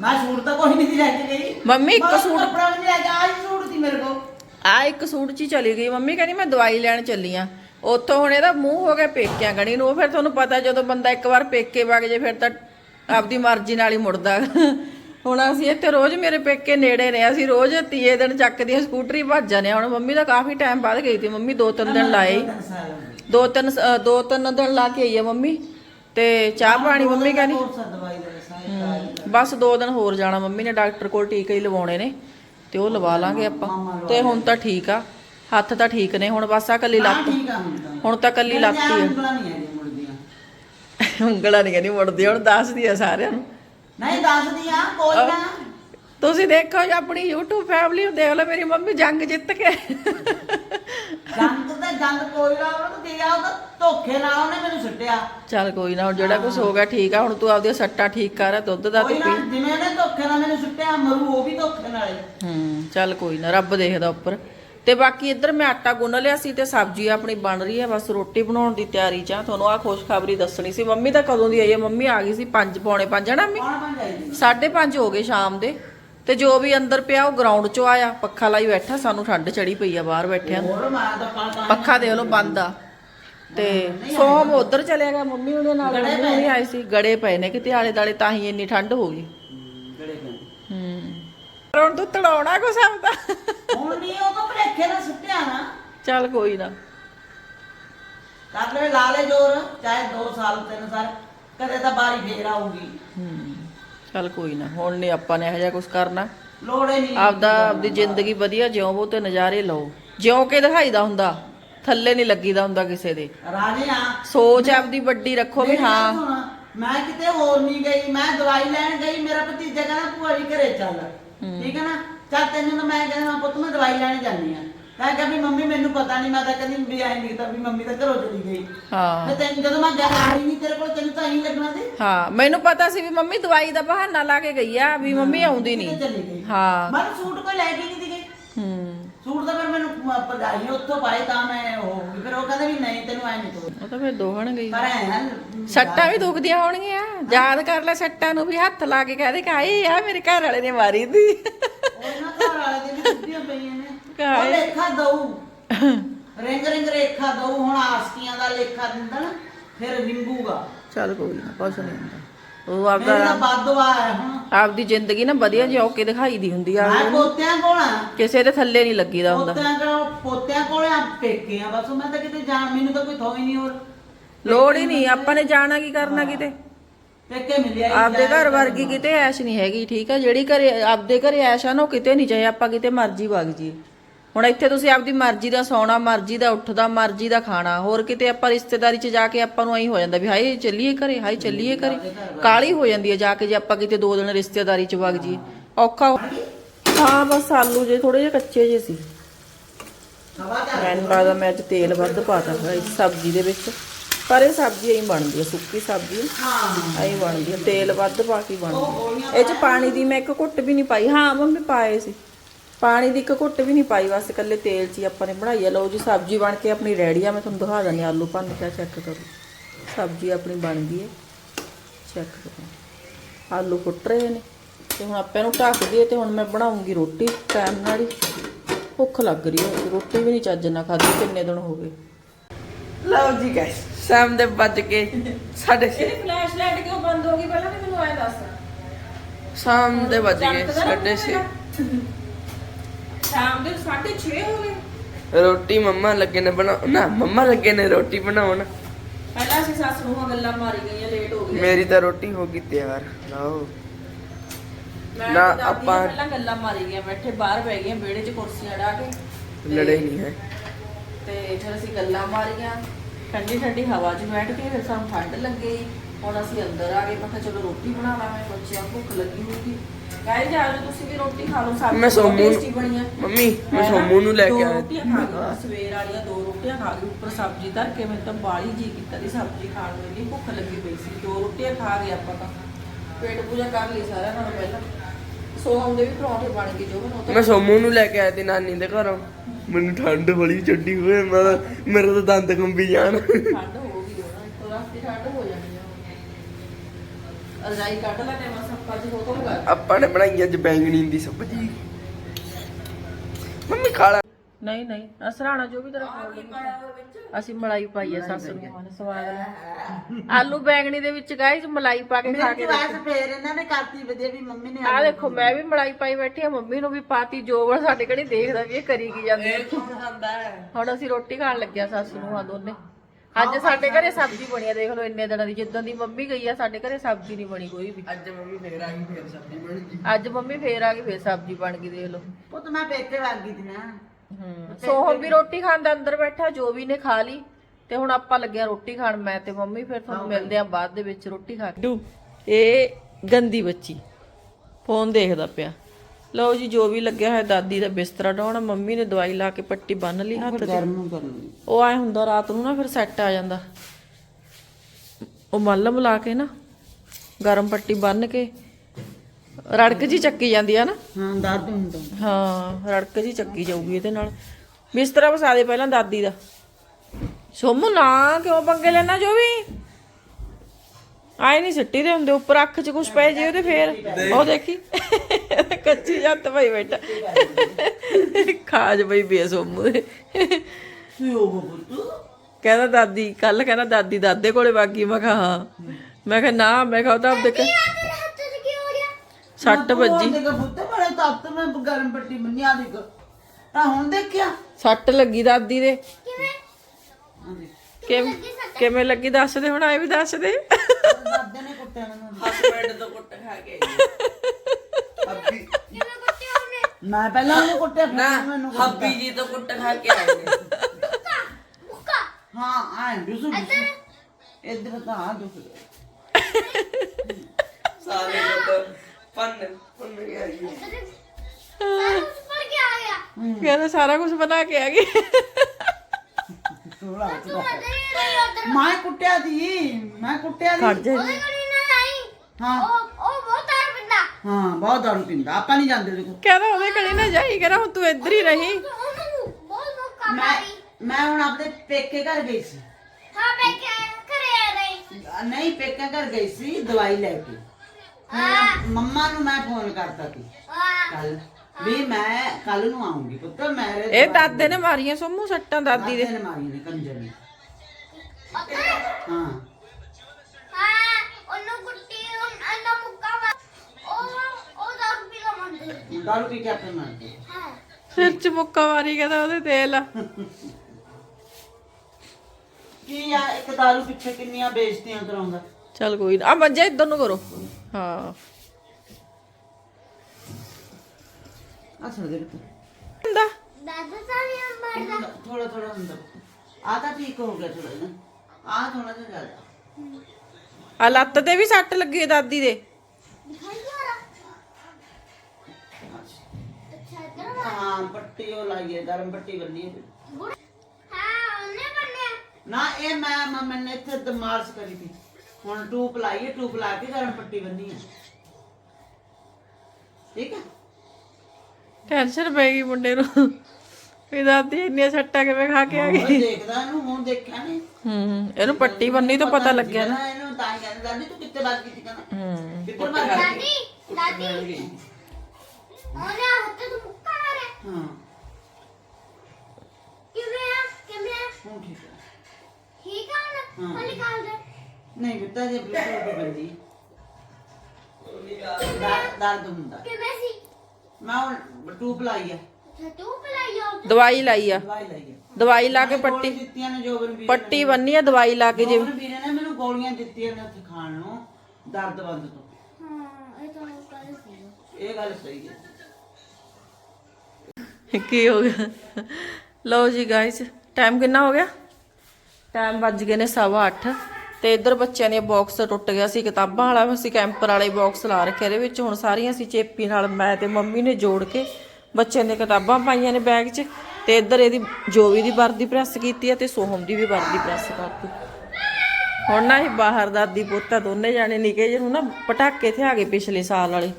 ਮੈਂ ਸੂਟ ਤਾਂ ਕੋਈ ਨਹੀਂ ਸੀ ਲੈ ਕੇ ਗਈ। ਮੰਮੀ ਇੱਕ ਮੈਂ ਸੂਟ- ਕੱਪੜਾ ਵੀ ਨਹੀਂ ਲੈ ਕੇ ਆਈ ਸੂਟ ਸੀ ਮੇਰੇ ਕੋਲ। ਆ ਇੱਕ ਸੂਟ 'ਚ ਹੀ ਚਲੀ ਗਈ। ਮੰਮੀ ਕਹਿੰਦੀ ਮੈਂ ਦਵਾਈ ਲੈਣ ਚੱਲੀ ਆ। ਉੱਥੋਂ ਹੁਣ ਇਹਦਾ ਮੂੰਹ ਹੋ ਗਿਆ ਪੇਕਿਆਂ ਗਣੀ ਨੂੰ ਉਹ ਫਿਰ ਤੁਹਾਨੂੰ ਪਤਾ ਜਦੋਂ ਬੰਦਾ ਇੱਕ ਵਾਰ ਪੇਕੇ ਵਗ ਜੇ ਫਿਰ ਤਾਂ ਆਪਦੀ ਮਰਜ਼ੀ ਨਾਲ ਹੀ ਮੁੜਦਾ। ਹੁਣ ਅਸੀਂ ਇੱਥੇ ਰੋਜ਼ ਮੇਰੇ ਪੇਕੇ ਨੇੜੇ ਨੇ ਅਸੀਂ ਰੋਜ਼ ਤੀਏ ਦਿਨ ਚੱਕਦੀਆਂ ਸਕੂਟਰੀ ਭੱਜ ਜਾਂਦੇ ਹਾਂ। ਹੁਣ ਮੰਮੀ ਦਾ ਕਾਫੀ ਟਾਈਮ ਬਾਅਦ ਗਈ ਸੀ ਮੰਮੀ ਦੋ ਤਿੰਨ ਦਿਨ ਲਾਏ। ਦੋ ਤਿੰਨ ਦੋ ਤਿੰਨ ਦਿਨ ਲਾ ਕੇ ਆਈ ਆ ਮੰਮੀ। ਤੇ ਚਾਹ ਪਾਣੀ ਮੰਮੀ ਕਹਿੰਦੀ ਬਸ ਦੋ ਦਿਨ ਹੋਰ ਜਾਣਾ ਮੰਮੀ ਨੇ ਡਾਕਟਰ ਕੋਲ ਟੀਕੇ ਹੀ ਲਵਾਉਣੇ ਨੇ ਤੇ ਉਹ ਲਵਾ ਲਾਂਗੇ ਆਪਾਂ। ਤੇ ਹੁਣ ਤਾਂ ਠੀਕ ਆ। ਹੱਥ ਤਾਂ ਠੀਕ ਨੇ ਹੁਣ ਬਸ ਆ ਕੱਲੀ ਹਾਂ ਲੱਤ। ਠੀਕ ਆ ਹੁਣ ਤਾਂ। ਹੁਣ ਤਾਂ ਕੱਲੀ ਲੱਤ ਹੀ ਆ। ਉਂਗਲਾਂ ਨਹੀਂ ਹੈਗੀ ਮੁੜਦੀਆਂ। ਉਂਗਲਾਂ ਨਹੀਂ ਕਹਿੰਦੀ ਮੁੜਦੀ ਹੁਣ ਦੱਸਦੀ ਆ ਸਾਰਿਆਂ ਨੂੰ। ਨਹੀਂ ਦੱਸਦੀ ਆ ਕੋਈ ਨਾ। ਤੁਸੀਂ ਦੇਖੋ ਜੀ ਆਪਣੀ YouTube ਫੈਮਿਲੀ ਨੂੰ ਦੇਖ ਲਓ ਮੇਰੀ ਮੰਮੀ ਜੰਗ ਜਿੱਤ ਕੇ। ਜੰਗ ਤੇ ਜੰਗ ਕੋਈ ਨਾ ਉਹਨੂੰ ਕੀ ਆ ਉਹ ਤਾਂ ਧੋਖੇ ਨਾਲ ਉਹਨੇ ਮੈਨੂੰ ਸੁੱਟਿਆ। ਚੱਲ ਕੋਈ ਨਾ ਹੁਣ ਜਿਹੜਾ ਕੁਝ ਹੋ ਗਿਆ ਠੀਕ ਆ ਹੁਣ ਤੂੰ ਆਪਦੀਆਂ ਸੱਟਾਂ ਠੀਕ ਕਰ ਦੁੱਧ ਦਾ ਕੋਈ ਤੂੰ ਨਾ ਜਿਵੇਂ ਉਹਨੇ ਧੋਖੇ ਨਾਲ ਮੈਨੂੰ ਸੁੱਟਿਆ ਮਰੂ ਉਹ ਵੀ ਧੋਖੇ ਨਾਲ ਹੀ। ਹੂੰ ਚੱਲ ਕੋਈ ਨਾ ਰੱਬ ਦੇਖਦਾ ਉੱਪਰ। ਤੇ ਬਾਕੀ ਇੱਧਰ ਮੈਂ ਆਟਾ ਗੁੰਨ ਲਿਆ ਸੀ ਤੇ ਸਬਜ਼ੀ ਆਪਣੀ ਬਣ ਰਹੀ ਹੈ ਬਸ ਰੋਟੀ ਬਣਾਉਣ ਦੀ ਤਿਆਰੀ ਚ ਆ। ਤੁਹਾਨੂੰ ਆ ਖੁਸ਼ਖਬਰੀ ਦੱਸਣੀ ਸੀ। ਮੰਮੀ ਤਾਂ ਕਦੋਂ ਦੀ ਆਈ ਹੈ? ਮੰਮੀ ਆ ਗਈ ਸੀ 5 ਪੌਣੇ 5 ਹੈ ਨਾ ਮੰਮੀ? ਕੌਣ ਬਣ ਜਾਏਗੀ 5:30 ਹੋ ਗਏ ਸ਼ਾਮ ਦੇ। ਤੇ ਜੋ ਵੀ ਅੰਦਰ ਪਿਆ ਉਹ ਗਰਾਊਂਡ 'ਚੋਂ ਆਇਆ। ਪੱਖਾ ਲਾਈ ਬੈਠਾ। ਸਾਨੂੰ ਠੰਡ ਚੜੀ ਪਈ ਆ ਬਾਹਰ ਬੈਠਿਆਂ ਨੂੰ। ਪੱਖਾ ਦੇਖ ਲਓ ਬੰਦ ਆ। ਤੇ ਸੋਮ ਉਧਰ ਚਲਿਆ ਗਿਆ। ਮੰਮੀ ਉਹਦੇ ਨਾਲ ਮੰਮੀ ਆਈ ਸੀ। ਗੜੇ ਪਏ ਨੇ ਕਿਤੇ ਆਲੇ ਦਾਲੇ ਤਾਂ ਹੀ ਇੰਨੀ ਠੰਡ ਹੋ ਗਈ। ਹੁਣ ਤੂੰ ਤੜਾਉਣਾ ਕੋ ਸਭ ਦਾ ਹੁਣ ਨਹੀਂ ਉਹ ਤਾਂ ਭਲੇਖੇ ਨਾਲ ਸੁੱਟਿਆ ਨਾ। ਚੱਲ ਕੋਈ ਨਾ। ਕਰ ਲੈ ਲਾ ਲੈ ਜੋਰ ਚਾਹੇ 2 ਸਾਲ 3 ਸਾਲ ਕਦੇ ਤਾਂ ਬਾਰੀ ਫੇਰ ਆਊਗੀ। ਹੂੰ ਚੱਲ ਕੋਈ ਨਾ ਹੁਣ ਨਹੀਂ ਆਪਾਂ ਨੇ ਇਹੋ ਜਿਹਾ ਕੁਝ ਕਰਨਾ। ਲੋੜੇ ਨਹੀਂ। ਆਪਦਾ ਆਪਦੀ ਜ਼ਿੰਦਗੀ ਵਧੀਆ ਜਿਉਵੋ ਤੇ ਨਜ਼ਾਰੇ ਲਓ। ਜਿਉਂ ਕੇ ਦਿਖਾਈਦਾ ਹੁੰਦਾ ਥੱਲੇ ਨਹੀਂ ਲੱਗੀਦਾ ਹੁੰਦਾ ਕਿਸੇ ਦੇ। ਰਾਜੇ ਆ। ਸੋਚ ਆਪਦੀ ਵੱਡੀ ਰੱਖੋ ਵੀ ਮੇਰੀ ਗੱਲ ਹਾਂ। ਸੁਣ, ਮੈਂ ਕਿਤੇ ਹੋਰ ਨਹੀਂ ਗਈ ਮੈਂ ਦਵਾਈ ਲੈਣ ਗਈ ਮੇਰਾ ਭਤੀਜਾ ਕਹਿੰਦਾ ਭੂਆ ਜੀ ਘਰੇ ਚੱਲ। ਠੀਕ ਹੈ ਨਾ? ਚੱਲ ਤੈਨੂੰ ਤਾਂ ਮੈਂ ਕਹਿੰਦਾ ਪੁੱਤ ਮੈਂ ਦਵਾਈ ਲੈਣ ਜਾਂਦੀ ਆ ਮੈਂ ਕਿਹਾ ਵੀ ਮੰਮੀ ਮੈਨੂੰ ਪਤਾ ਨਹੀਂ ਮੈਂ ਤਾਂ ਕਹਿੰਦੀ ਵੀ ਆਈ ਨਹੀਂ ਤਾਂ ਵੀ ਮੰਮੀ ਤਾਂ ਘਰੋਂ ਚਲੀ ਗਈ। ਹਾਂ। ਮੈਂ ਤੈਨੂੰ ਜਦੋਂ ਮੈਂ ਆਈ ਨਹੀਂ ਤੇਰੇ ਕੋਲ ਤੈਨੂੰ ਤਾਂ ਹੀ ਲੱਗਣਾ ਸੀ? ਹਾਂ ਮੈਨੂੰ ਪਤਾ ਸੀ ਵੀ ਮੰਮੀ ਦਵਾਈ ਦਾ ਬਹਾਨਾ ਲਾ ਕੇ ਗਈ ਆ ਵੀ ਮੰਮੀ ਆਉਂਦੀ ਨਹੀਂ ਚਲੀ ਗਈ। ਹਾਂ। ਮੈਂ ਸੂਟ ਕੋਈ ਲੈ ਕੇ ਨਹੀਂ ਸੂਟ ਤਾਂ ਫਿਰ ਮੈਨੂੰ ਪਰਜਾਈ ਉੱਥੋਂ ਪਾਏ ਤਾਂ ਮੈਂ ਉਹ ਫਿਰ ਉਹ ਕਹਿੰਦੇ ਵੀ ਨਹੀਂ ਤੈਨੂੰ ਐ ਨਹੀਂ ਤੋੜ ਉਹ ਤਾਂ ਫਿਰ ਦੋਹਣ ਗਈ। ਪਰ ਐ ਸੱਟਾਂ ਵੀ ਦੁਖਦੀਆਂ ਹੋਣਗੀਆਂ। ਯਾਦ ਕਰ ਲੈ ਸੱਟਾਂ ਨੂੰ ਵੀ ਹੱਥ ਲਾ ਕੇ ਕਹਦੇ ਕਿ ਆਏ ਆ ਮੇਰੇ ਘਰ ਵਾਲੇ ਨੇ ਮਾਰੀ ਦੀ। ਉਹਨਾਂ ਘਰ ਵਾਲੇ ਦੇ ਵੀ ਪਈਆਂ ਨੇ? ਉਹ ਲੇਖਾ ਦਊ। ਰਿੰਗ ਰਿੰਗ ਰੇਖਾ ਦਊ। ਹੁਣ ਆਸਕੀਆਂ ਦਾ ਲੇਖਾ ਦਿੰਦਾ ਨਾ ਫਿਰ ਰਿੰਗੂਗਾ ਚੱਲ ਕੋਈ ਨਾ ਕੁਛ ਨਹੀਂ ਹੁੰਦਾ। ਉਹ ਮੇਰੇ ਆਪਦਾ ਦਾ ਬਾਦਵਾ ਹੈ। ਹੁਣ ਆਪਦੀ ਜ਼ਿੰਦਗੀ ਨਾ ਵਧੀਆ ਜਿਉ ਕੇ ਦਿਖਾਈ ਦੀ ਹੁੰਦੀ ਆ। ਮੈਂ ਪੋਤਿਆਂ ਕੋਲ ਆ। ਕਿਸੇ ਦੇ ਥੱਲੇ ਨਹੀਂ ਲੱਗੀਦਾ ਹੁੰਦਾ। ਪੋਤਿਆਂ ਕੋਲ ਪੋਤਿਆਂ ਕੋਲ ਆ ਪੇਕੇ ਆ। ਬਸ ਮੈਂ ਤਾਂ ਕਿਤੇ ਜਾਣ ਮੈਨੂੰ ਤਾਂ ਕੋਈ ਥੋਈ ਨਹੀਂ ਹੋਰ। ਲੋੜ ਹੀ ਨਹੀਂ ਆਪਾਂ ਨੇ ਜਾਣਾ ਕੀ ਕਰਨਾ ਕਿਤੇ? ਪੇਕੇ ਮਿਲਿਆ ਹੀ ਆਪਦੇ ਘਰ ਵਰਗੀ ਕਿਤੇ ਐਸ਼ ਨਹੀਂ ਹੈਗੀ ਠੀਕ ਆ? ਜਿਹੜੀ ਘਰੇ ਆਪਦੇ ਘਰੇ ਐਸ਼ ਆ ਨਾ ਉਹ ਕਿਤੇ ਨਹੀਂ ਚਾਹੇ ਆਪਾਂ ਕਿਤੇ ਮਰਜ਼ੀ ਵਗ ਜੀ ਹੁਣ ਇੱਥੇ ਤੁਸੀਂ ਆਪਦੀ ਮਰਜ਼ੀ ਦਾ ਸੌਣਾ, ਮਰਜ਼ੀ ਦਾ ਉੱਠਦਾ, ਮਰਜ਼ੀ ਦਾ ਖਾਣਾ, ਹੋਰ ਕਿਤੇ ਆਪਾਂ ਰਿਸ਼ਤੇਦਾਰੀ 'ਚ ਜਾ ਕੇ ਆਪਾਂ ਨੂੰ ਐਂ ਹੋ ਜਾਂਦਾ ਵੀ ਹਾਏ, ਚੱਲੀਏ ਘਰੇ, ਹਾਏ, ਚੱਲੀਏ ਘਰੇ। ਕਾਲੀ ਹੋ ਜਾਂਦੀ ਹੈ ਜਾ ਕੇ ਜੇ ਆਪਾਂ ਕਿਤੇ ਦੋ ਦਿਨ ਰਿਸ਼ਤੇਦਾਰੀ 'ਚ ਵਗ ਜੀ ਔਖਾ ਹਾਂ ਬਸ ਆਲੂ ਜੇ ਥੋੜੇ ਜਿਹੇ ਕੱਚੇ ਜਿਹੇ ਸੀ। ਮੈਨੂੰ ਲੱਗਦਾ ਮੈਂ ਅੱਜ ਤੇਲ ਵੱਧ ਪਾਤਾ ਹੋਇਆ ਇਸ ਸਬਜ਼ੀ ਦੇ ਵਿੱਚ। ਪਰ ਇਹ ਸਬਜ਼ੀ ਐਂ ਬਣਦੀ ਹੈ, ਸੁੱਕੀ ਸਬਜ਼ੀ। ਹਾਂ ਐਂ ਬਣਦੀ ਹੈ, ਤੇਲ ਵੱਧ ਪਾ ਕੇ ਬਣਦੀ ਇਹ ਚ ਪਾਣੀ ਦੀ ਮੈਂ ਇੱਕ ਘੁੱਟ ਵੀ ਨਹੀਂ ਪਾਈ। ਹਾਂ, ਮੰਮੀ ਪਾਏ ਸੀ। ਪਾਣੀ ਦੀ ਇੱਕ ਘੁੱਟ ਵੀ ਨਹੀਂ ਪਾਈ ਬਸ ਇਕੱਲੇ ਤੇਲ 'ਚ ਹੀ ਆਪਾਂ ਨੇ ਬਣਾਈ ਆ। ਲਓ ਜੀ ਸਬਜ਼ੀ ਬਣ ਕੇ ਆਪਣੀ ਰੈਡੀ ਆ ਮੈਂ ਤੁਹਾਨੂੰ ਦਿਖਾ ਦਿੰਦੀ ਆਲੂ ਭੰਨ ਕੇ ਚੈੱਕ ਕਰੋ। ਸਬਜ਼ੀ ਆਪਣੀ ਬਣ ਗਈ ਹੈ। ਚੈੱਕ ਕਰੋ। ਆਲੂ ਫੁੱਟ ਰਹੇ ਨੇ। ਤੇ ਹੁਣ ਆਪਾਂ ਇਹਨੂੰ ਢੱਕ ਦਈਏ ਤੇ ਹੁਣ ਮੈਂ ਬਣਾਉਂਗੀ ਰੋਟੀ ਟਾਈਮ ਨਾਲ ਹੀ। ਭੁੱਖ ਲੱਗ ਰਹੀ ਹੈ। ਰੋਟੀ ਵੀ ਨਹੀਂ ਚੱਜ ਨਾਲ ਖਾਧੀ ਕਿੰਨੇ ਦਿਨ ਹੋ ਗਏ। ਲਓ ਜੀ ਗਾਇਸ ਸ਼ਾਮ ਦੇ ਵੱਜ ਕੇ ਸਾਡੇ ਇਹਦੀ ਫਲੈਸ਼ ਲਾਈਟ ਕਿਉਂ ਬੰਦ ਹੋ ਗਈ? ਪਹਿਲਾਂ ਵੀ ਮੈਨੂੰ ਆਏ ਦੱਸ। ਸ਼ਾਮ ਦੇ ਵੱਜ ਗਏ ਸਾਡੇ ਛੇ। ਸ਼ਾਮ ਦੇ 6:30 ਹੋ ਗਏ। ਰੋਟੀ ਮੰਮਾ ਲੱਗੇ ਨੇ ਬਣਾਉਣ ਨਾ ਮੰਮਾ ਲੱਗੇ ਨੇ ਰੋਟੀ ਬਣਾਉਣ। ਪਹਿਲਾਂ ਅਸੀਂ ਸੱਸ ਨੂੰ ਗੱਲਾਂ ਮਾਰੀ ਗਈਆਂ ਲੇਟ ਹੋ ਗਏ ਮੇਰੀ ਤਾਂ ਰੋਟੀ ਹੋ ਗਈ ਤਿਆਰ ਲਓ। ਨਾ, ਆਪਾਂ- ਪਹਿਲਾਂ ਗੱਲਾਂ ਮਾਰੀ ਗਈਆਂ ਬੈਠੇ ਬਾਹਰ ਬਹਿ ਗਈਆਂ ਵਿਹੜੇ 'ਚ ਕੁਰਸੀਆਂ ਢਾ ਕੇ। ਲੜੇ ਨਹੀਂ ਹੈ। ਤੇ ਫਿਰ ਅਸੀਂ ਗੱਲਾਂ ਮਾਰੀਆਂ ਠੰਡੀ ਠੰਡੀ ਹਵਾ 'ਚ ਬੈਠ ਕੇ ਫਿਰ ਸਾਨੂੰ ਠੰਡ ਲੱਗੇ। ਹੁਣ ਅਸੀਂ ਅੰਦਰ ਆ ਗਏ ਮੈਂ ਕਿਹਾ ਚਲੋ ਰੋਟੀ ਬਣਾ ਲਾਂਗੇ ਬੱਚਿਆਂ ਭੁੱਖ ਲੱਗੀ ਹੋਊਗੀ। ਗਾਇ ਜਾ ਜਾਓ ਤੁਸੀਂ ਵੀ ਰੋਟੀ ਖਾ ਲਓ ਸਬਜ਼ੀ ਮੈਂ ਸੋਮੂ ਟੇਸਟੀ ਬਣੀ ਆ। ਮੰਮੀ ਮੈਂ ਸੋਮੂ ਨੂੰ ਲੈ ਕੇ ਆਇਆ। ਰੋਟੀਆਂ ਖਾ ਗਈ ਸਵੇਰ ਵਾਲੀਆਂ ਦੋ ਰੋਟੀਆਂ ਖਾ ਗਈ ਉੱਪਰ ਸਬਜ਼ੀ ਧਰ ਕੇ ਮੈਨੂੰ ਤਾਂ ਬਾਲੀ ਜੀ ਕੀਤਾ ਦੀ ਸਬਜ਼ੀ ਖਾਣ ਨੂੰ ਇੰਨੀ ਭੁੱਖ ਲੱਗੀ ਪਈ ਸੀ। ਦੋ ਰੋਟੀਆਂ ਖਾ ਗਏ ਆਪਾਂ ਤਾਂ। ਪੇਟ ਪੂਜਾ ਕਰ ਲਈ ਸਾਰਿਆਂ ਨਾਲੋਂ ਪਹਿਲਾਂ। ਸੋਹਮ ਦੇ ਵੀ ਪਰੌਂਠੇ ਬਣ ਗਏ ਜੋ ਮੈਂ ਸੋਮੂ ਨੂੰ ਲੈ ਕੇ ਆਇਆ ਤੇ ਨਾਨੀ ਦੇ ਘਰੋਂ। ਮੈਨੂੰ ਠੰਡ ਬੜੀ ਚੱਡੀ ਹੋਏ ਮੈਂ ਤਾਂ- ਮੇਰੇ ਤਾਂ ਦੰਦ ਕੰਬੀ ਜਾਣ। ਠੰਡ ਹੋ ਗਈ ਹੋਣਾ ਇੱਕ ਰਾਤੀ ਠੰਡ ਹੋ ਜਾਣੀ ਆ ਰਜਾਈ ਕੱਢ ਲੈਣੇ ਬਸ ਆਪਾਂ ਜੀ ਹੁਕਮ ਕਰ ਆਪਾਂ ਨੇ ਬਣਾਈ ਅੱਜ ਬੈਂਗਣੀ ਦੀ ਸਬਜ਼ੀ। ਮੰਮੀ ਖਾਲਾ ਨਹੀਂ ਨਹੀਂ ਅਸਰਾਣਾ ਜੋ ਵੀ ਤੇਰਾ ਖਾਓ ਅਸੀਂ ਮਲਾਈ ਪਾਈ ਆ ਸੱਸ ਨੂੰ। ਸਵਾਦ ਨਾਲ ਆਲੂ ਬੈਂਗਣੀ ਦੇ ਵਿੱਚ ਗਾਇਸ ਮਲਾਈ ਪਾ ਕੇ ਖਾ ਕੇ ਮੇਰੀ ਵਾਸ ਫੇਰ ਇਹਨਾਂ ਨੇ ਕਰਤੀ ਵਧੀਆ ਵੀ ਮੰਮੀ ਨੇ ਆ ਦੇਖੋ ਮੈਂ ਵੀ ਮਲਾਈ ਪਾਈ ਬੈਠੀ ਆ ਮੰਮੀ ਨੂੰ ਵੀ ਪਾਤੀ ਜੋਬਰ ਸਾਡੇ ਘੜੀ ਦੇਖਦਾ ਵੀ ਇਹ ਕਰੀ ਕੀ ਜਾਂਦੀ ਹੁਣ ਅਸੀਂ ਰੋਟੀ ਖਾਣ ਲੱਗਿਆ ਸੱਸ ਨੂੰ ਆ ਦੋਨੇ। ਅੱਜ ਸਾਡੇ ਘਰੇ ਸਬਜ਼ੀ ਬਣੀ ਆ ਦੇਖ ਲਓ ਇੰਨੇ ਦਿਨਾਂ ਦੀ ਜਿੱਦਾਂ ਦੀ ਮੰਮੀ ਗਈ ਆ ਸਾਡੇ ਘਰੇ ਸਬਜ਼ੀ ਨਹੀਂ ਬਣੀ ਕੋਈ ਵੀ। ਅੱਜ ਮੰਮੀ ਫੇਰ ਆ ਗਈ ਫੇਰ ਸਬਜ਼ੀ ਬਣ ਗਈ। ਅੱਜ ਮੰਮੀ ਫੇਰ ਆ ਗਈ ਫੇਰ ਸਬਜ਼ੀ ਬਣ ਗਈ ਦੇਖ ਲਓ। ਉਹ ਤਾਂ ਮੈਂ ਪੇਕੇ ਵਗ ਗਈ ਸੀ ਨਾ। ਹੂੰ ਸੋਹਮ ਵੀ ਰੋਟੀ ਖਾਂਦਾ ਅੰਦਰ ਬੈਠਾ ਜੋ ਵੀ ਨੇ ਖਾ ਲਈ ਤੇ ਹੁਣ ਆਪਾਂ ਲੱਗਿਆ ਰੋਟੀ ਖਾਣ ਮੈਂ ਤੇ ਮੰਮੀ ਫਿਰ ਤੁਹਾਨੂੰ ਮਿਲਦੇ ਆ ਬਾਅਦ ਦੇ ਵਿੱਚ ਰੋਟੀ ਖਾ ਕੇ। ਇਹ ਗੰਦੀ ਬੱਚੀ ਫੋਨ ਦੇਖਦਾ ਪਿਆ। ਲਓ ਜੀ ਜੋ ਵੀ ਲੱਗਿਆ ਹੋਇਆ ਦਾਦੀ ਦਾ ਬਿਸਤਰਾ ਡਾਉਣਾ ਮੰਮੀ ਨੇ ਦਵਾਈ ਲਾ ਕੇ ਪੱਟੀ ਬੰਨ ਲਈ ਹੱਥ ਤੇ ਗਰਮ ਉਹ ਆਏ ਹੁੰਦਾ ਰਾਤ ਨੂੰ ਨਾ ਫਿਰ ਸੈੱਟ ਆ ਜਾਂਦਾ। ਉਹ ਮੱਲਮ ਲਾ ਕੇ ਨਾ ਗਰਮ ਪੱਟੀ ਬੰਨ ਕੇ ਰੜਕ ਜੀ ਚੱਕੀ ਜਾਂਦੀ ਆ ਨਾ। ਹਾਂ ਦਰਦ ਹੁੰਦਾ। ਹਾਂ ਰੜਕ ਜੀ ਚੱਕੀ ਜਾਊਗੀ ਇਹਦੇ ਨਾਲ। ਬਿਸਤਰਾ ਵਸਾ ਦੇ ਪਹਿਲਾਂ ਦਾਦੀ ਦਾ। ਸੋਮੂ ਨਾ ਕਿਉਂ ਪੰਗੇ ਲੈਣਾ ਜੋ ਵੀ? ਆਏ ਨਹੀਂ ਸਿੱਟੀ ਦੇ ਹੁੰਦੇ ਉੱਪਰ ਅੱਖ 'ਚ ਕੁਝ ਪੈ ਜੇ ਉਹਦੇ ਫੇਰ। ਉਹ ਦੇਖੀ। ਕੱਚੀ ਜੱਤ ਪਈ ਬੈਠਾ। ਖਾਜ ਪਈ ਬੇ ਸੋਮੂ ਦੇ ਕੀ ਹੋ ਗਿਆ ਪੁੱਤ? ਕਹਿੰਦਾ ਦਾਦੀ ਕੱਲ ਕਹਿੰਦਾ ਦਾਦੀ ਦਾਦੇ ਕੋਲੇ ਵਾਗੀ ਮੈਂ ਕਿਹਾ ਹਾਂ। ਮੈਂ ਕਿਹਾ ਨਾ ਮੈਂ ਕਿਹਾ ਉਹ ਤਾਂ ਕ- ਸੱਟ ਵੱਜੀ। ਦੇਖੋ ਪੁੱਤ ਬੜੇ ਤੱਤ ਮੈਂ ਗਰਮ ਪੱਟੀ ਬੰਨੀ ਆ ਦੇਖ। ਤਾਂ ਹੁਣ ਦੇਖਿਆ? ਸੱਟ ਲੱਗੀ ਦਾਦੀ ਦੇ। ਦੇਖ। ਕਿਵੇਂ ਕਿਵੇਂ ਲੱਗੀ ਦੱਸ ਦੇ ਹੁਣ ਆਏ ਵੀ ਦੱਸ ਦੇ। ਦਾਦੇ ਨੇ ਕੁੱਟਿਆ ਮੈਨੂੰ ਹਸਬੈਂਡ ਤੋਂ ਕੁੱਟ ਖਾ ਕੇ ਹੱਬੀ। ਮੈਂ ਪਹਿਲਾਂ ਉਹਨੂੰ ਕੁੱਟਿਆ ਫਿਰ ਨਾ ਮੈਨੂੰ ਕੁੱਟਿਆ। ਹੱਬੀ ਜੀ ਤੋਂ ਕੁੱਟ ਖਾ ਕੇ ਆਏ ਨੇ। ਹਾਂ ਆਏ ਦੁਸੂ ਇੱਧਰ। ਤਾਂ ਆ ਦੁਸ ਸਾਰੇ ਤੋਂ ਪੰਨ ਪੰਨ ਗਿਆ ਜੀ ਕਹਿੰਦਾ ਸਾਰਾ ਕੁਝ ਬਣਾ ਕੇ ਆ ਗਈ। ਥੋੜਾ ਮੈਂ ਕੁੱਟਿਆ ਦੀ ਮੈਂ ਕੁੱਟਿਆ ਖੜ ਦੀ। ਜਾ ਹਾਂ ਹਾਂ। ਬਹੁਤ ਦਾਰੂ ਪੀਂਦਾ। ਆਪਾਂ ਨਹੀਂ ਜਾਂਦੇ ਉਹਦੇ ਕੋਲ। ਕਹਿੰਦਾ ਉਹਦੇ ਘਰੇ ਨਾ ਜਾਈ ਕਹਿੰਦਾ ਹੁਣ ਤੂੰ ਇੱਧਰ ਹੀ ਰਹੀ। ਮੈਂ ਮੈਂ ਹੁਣ ਆਪਣੇ ਪੇਕੇ ਘਰ ਗਈ ਸੀ। ਨਹੀਂ ਪੇਕੇ ਘਰ ਗਈ ਸੀ ਦਵਾਈ ਲੈ ਕੇ। ਮੰਮਾ ਨੂੰ ਮੈਂ ਫੋਨ ਕਰਤਾ ਸੀ। ਕੱਲ ਵੀ ਮੈਂ ਕੱਲ ਨੂੰ ਆਉਂਗੀ ਪੁੱਤ ਮੇਰੇ ਇਹ ਦਾਦੇ ਨੇ ਮਾਰੀਆਂ ਸੋਮੂ ਸੱਟਾਂ ਦਾਦੀ ਦੇ। ਨੇ ਮਾਰੀ ਨੇ ਕੰਜਰ ਨੇ। ਹਾਂ। ਦਾਰੂ ਪੀ ਕੇ ਆਪਣੇ ਮਾਰਦੇ ਸਿਰ ਚ ਮੁੱਕਾ ਮਾਰੀ ਕਹਿੰਦਾ ਉਹਦੇ ਤੇਲ ਕੀ ਆ ਇੱਕ ਦਾਰੂ ਪਿੱਛੇ ਕਿੰਨੀਆਂ ਬੇਇੱਜ਼ਤੀਆਂ ਕਰਾਉਂਦਾ। ਚੱਲ ਕੋਈ ਨਾ। ਆ ਮੰਜਾ ਇੱਧਰ ਨੂੰ ਕਰੋ। ਹਾਂ। ਛੱਡ ਦੇ ਹੁੰਦਾ। ਥੋੜਾ ਥੋੜਾ ਹੁੰਦਾ। ਆ ਤਾਂ ਠੀਕ ਹੋ ਗਿਆ ਥੋੜਾ ਜਿਹਾ। ਆ ਥੋੜਾ ਜਿਹਾ ਜ਼ਿਆਦਾ। ਆ ਲੱਤ ਤੇ ਵੀ ਸੱਟ ਲੱਗੀ ਹੈ ਦਾਦੀ ਦੇ। ਹਾਂ ਪੱਟੀ ਉਹ ਲਾਈ ਹੈ ਗਰਮ ਪੱਟੀ ਬੰਨੀ ਹੈ। ਨਾ ਇਹ ਮੈਂ ਮੰਮੀ ਨੇ ਇੱਥੇ ਦਮਾਰਸ ਕਰੀ ਤੀ ਹੁਣ ਟੂਪ ਲਾਈ ਹੈ ਟੂਪ ਲਾ ਕੇ ਗਰਮ ਪੱਟੀ ਬੰਨੀ ਹੈ। ਠੀਕ ਹੈ? ਟੈਨਸ਼ਨ ਪੈ ਗਈ ਮੁੰਡੇ ਨੂੰ। ਵੀ ਦਾਦੀ ਇੰਨੀਆਂ ਸੱਟਾਂ ਕਿਵੇਂ ਖਾ ਕੇ ਆ ਗਈ? ਦੇਖਦਾ ਇਹਨੂੰ ਹੁਣ ਦੇਖਿਆ ਨਹੀਂ ਹੂੰ ਇਹਨੂੰ ਪੱਟੀ ਬੰਨੀ ਤੋਂ ਪਤਾ ਲੱਗਿਆ ਨਾ। ਨਾ ਇਹਨੂੰ ਤਾਂ ਹੀ ਕਹਿੰਦਾ ਦਾਦੀ ਤੂੰ ਕਿੱਥੇ ਬਾਤ ਕੀਤੀ ਕਹਿੰਦਾ ਹੂੰ। ਕਿੱਥੇ ਬਾਤ ਕੀਤੀ ਹਾਂ। ਹੁਣ ਠੀਕ ਹੈ। ਨਹੀਂ ਬਿੱਤਾ ਜੇ ਵੀ ਬੰਦੀ ਦਰਦ ਦਰਦ ਹੁੰਦਾ। ਮੈਂ ਹੁਣ ਟੂਪ ਲਾਈ ਹੈ ਦਵਾਈ ਲਾਈ ਆ। ਦਵਾਈ ਲਾਈ ਹੈ ਦਵਾਈ ਲਾ ਕੇ ਪੱਟੀ ਗੋਲੀ ਦਿੱਤੀਆਂ ਨੇ ਜੋਬਨ ਵੀਰੇ ਪੱਟੀ ਬੰਨੀ ਆ ਦਵਾਈ ਲਾ ਕੇ ਜੇ ਜੋਬਨ ਵੀਰੇ ਨੇ ਮੈਨੂੰ ਗੋਲੀਆਂ ਦਿੱਤੀਆਂ ਨੇ ਉੱਥੇ ਖਾਣ ਨੂੰ ਦਰਦ ਬੰਦ ਤੋਂ। ਹਾਂ ਇਹ ਤਾਂ ਕੱਲ ਸੀ। ਇਹ ਗੱਲ ਸਹੀ ਹੈ। ਕੀ ਹੋ ਗਿਆ? ਲਓ ਜੀ ਗਾਇਸ ਟਾਈਮ ਕਿੰਨਾ ਹੋ ਗਿਆ? ਟਾਈਮ ਵੱਜ ਗਏ ਨੇ 8:30 ਤੇ ਇੱਧਰ ਬੱਚਿਆਂ ਦੀਆਂ ਬਾਕਸ ਟੁੱਟ ਗਿਆ ਸੀ, ਕਿਤਾਬਾਂ ਵਾਲਾ ਅਸੀਂ ਕੈਂਪਰ ਵਾਲੇ ਬਾਕਸ ਲਾ ਰੱਖਿਆ ਇਹਦੇ ਵਿੱਚ। ਹੁਣ ਸਾਰੀਆਂ ਅਸੀਂ ਚੇਪੀ ਨਾਲ ਮੈਂ ਤੇ ਮੰਮੀ ਨੇ ਜੋੜ ਕੇ ਬੱਚਿਆਂ ਦੀਆਂ ਕਿਤਾਬਾਂ ਪਾਈਆਂ ਨੇ ਬੈਗ 'ਚ ਤੇ ਇੱਧਰ ਇਹਦੀ ਜੋਵੀ ਦੀ ਵਰਦੀ ਪ੍ਰੈਸ ਕੀਤੀ ਹੈ ਤੇ ਸੋਹਮ ਦੀ ਵੀ ਵਰਦੀ ਪ੍ਰੈਸ ਕਰਤੀ। ਹੁਣ ਨਾ ਇਹ ਬਾਹਰ ਦਾਦੀ ਪੋਤਾ ਦੋਨੇ ਜਾਣੇ ਨਿੱਕੇ ਜਿਹੇ ਨੂੰ ਨਾ ਪਟਾਕੇ ਤੇ ਆ ਗਏ ਪਿਛਲੇ ਸਾਲ ਵਾਲੇ।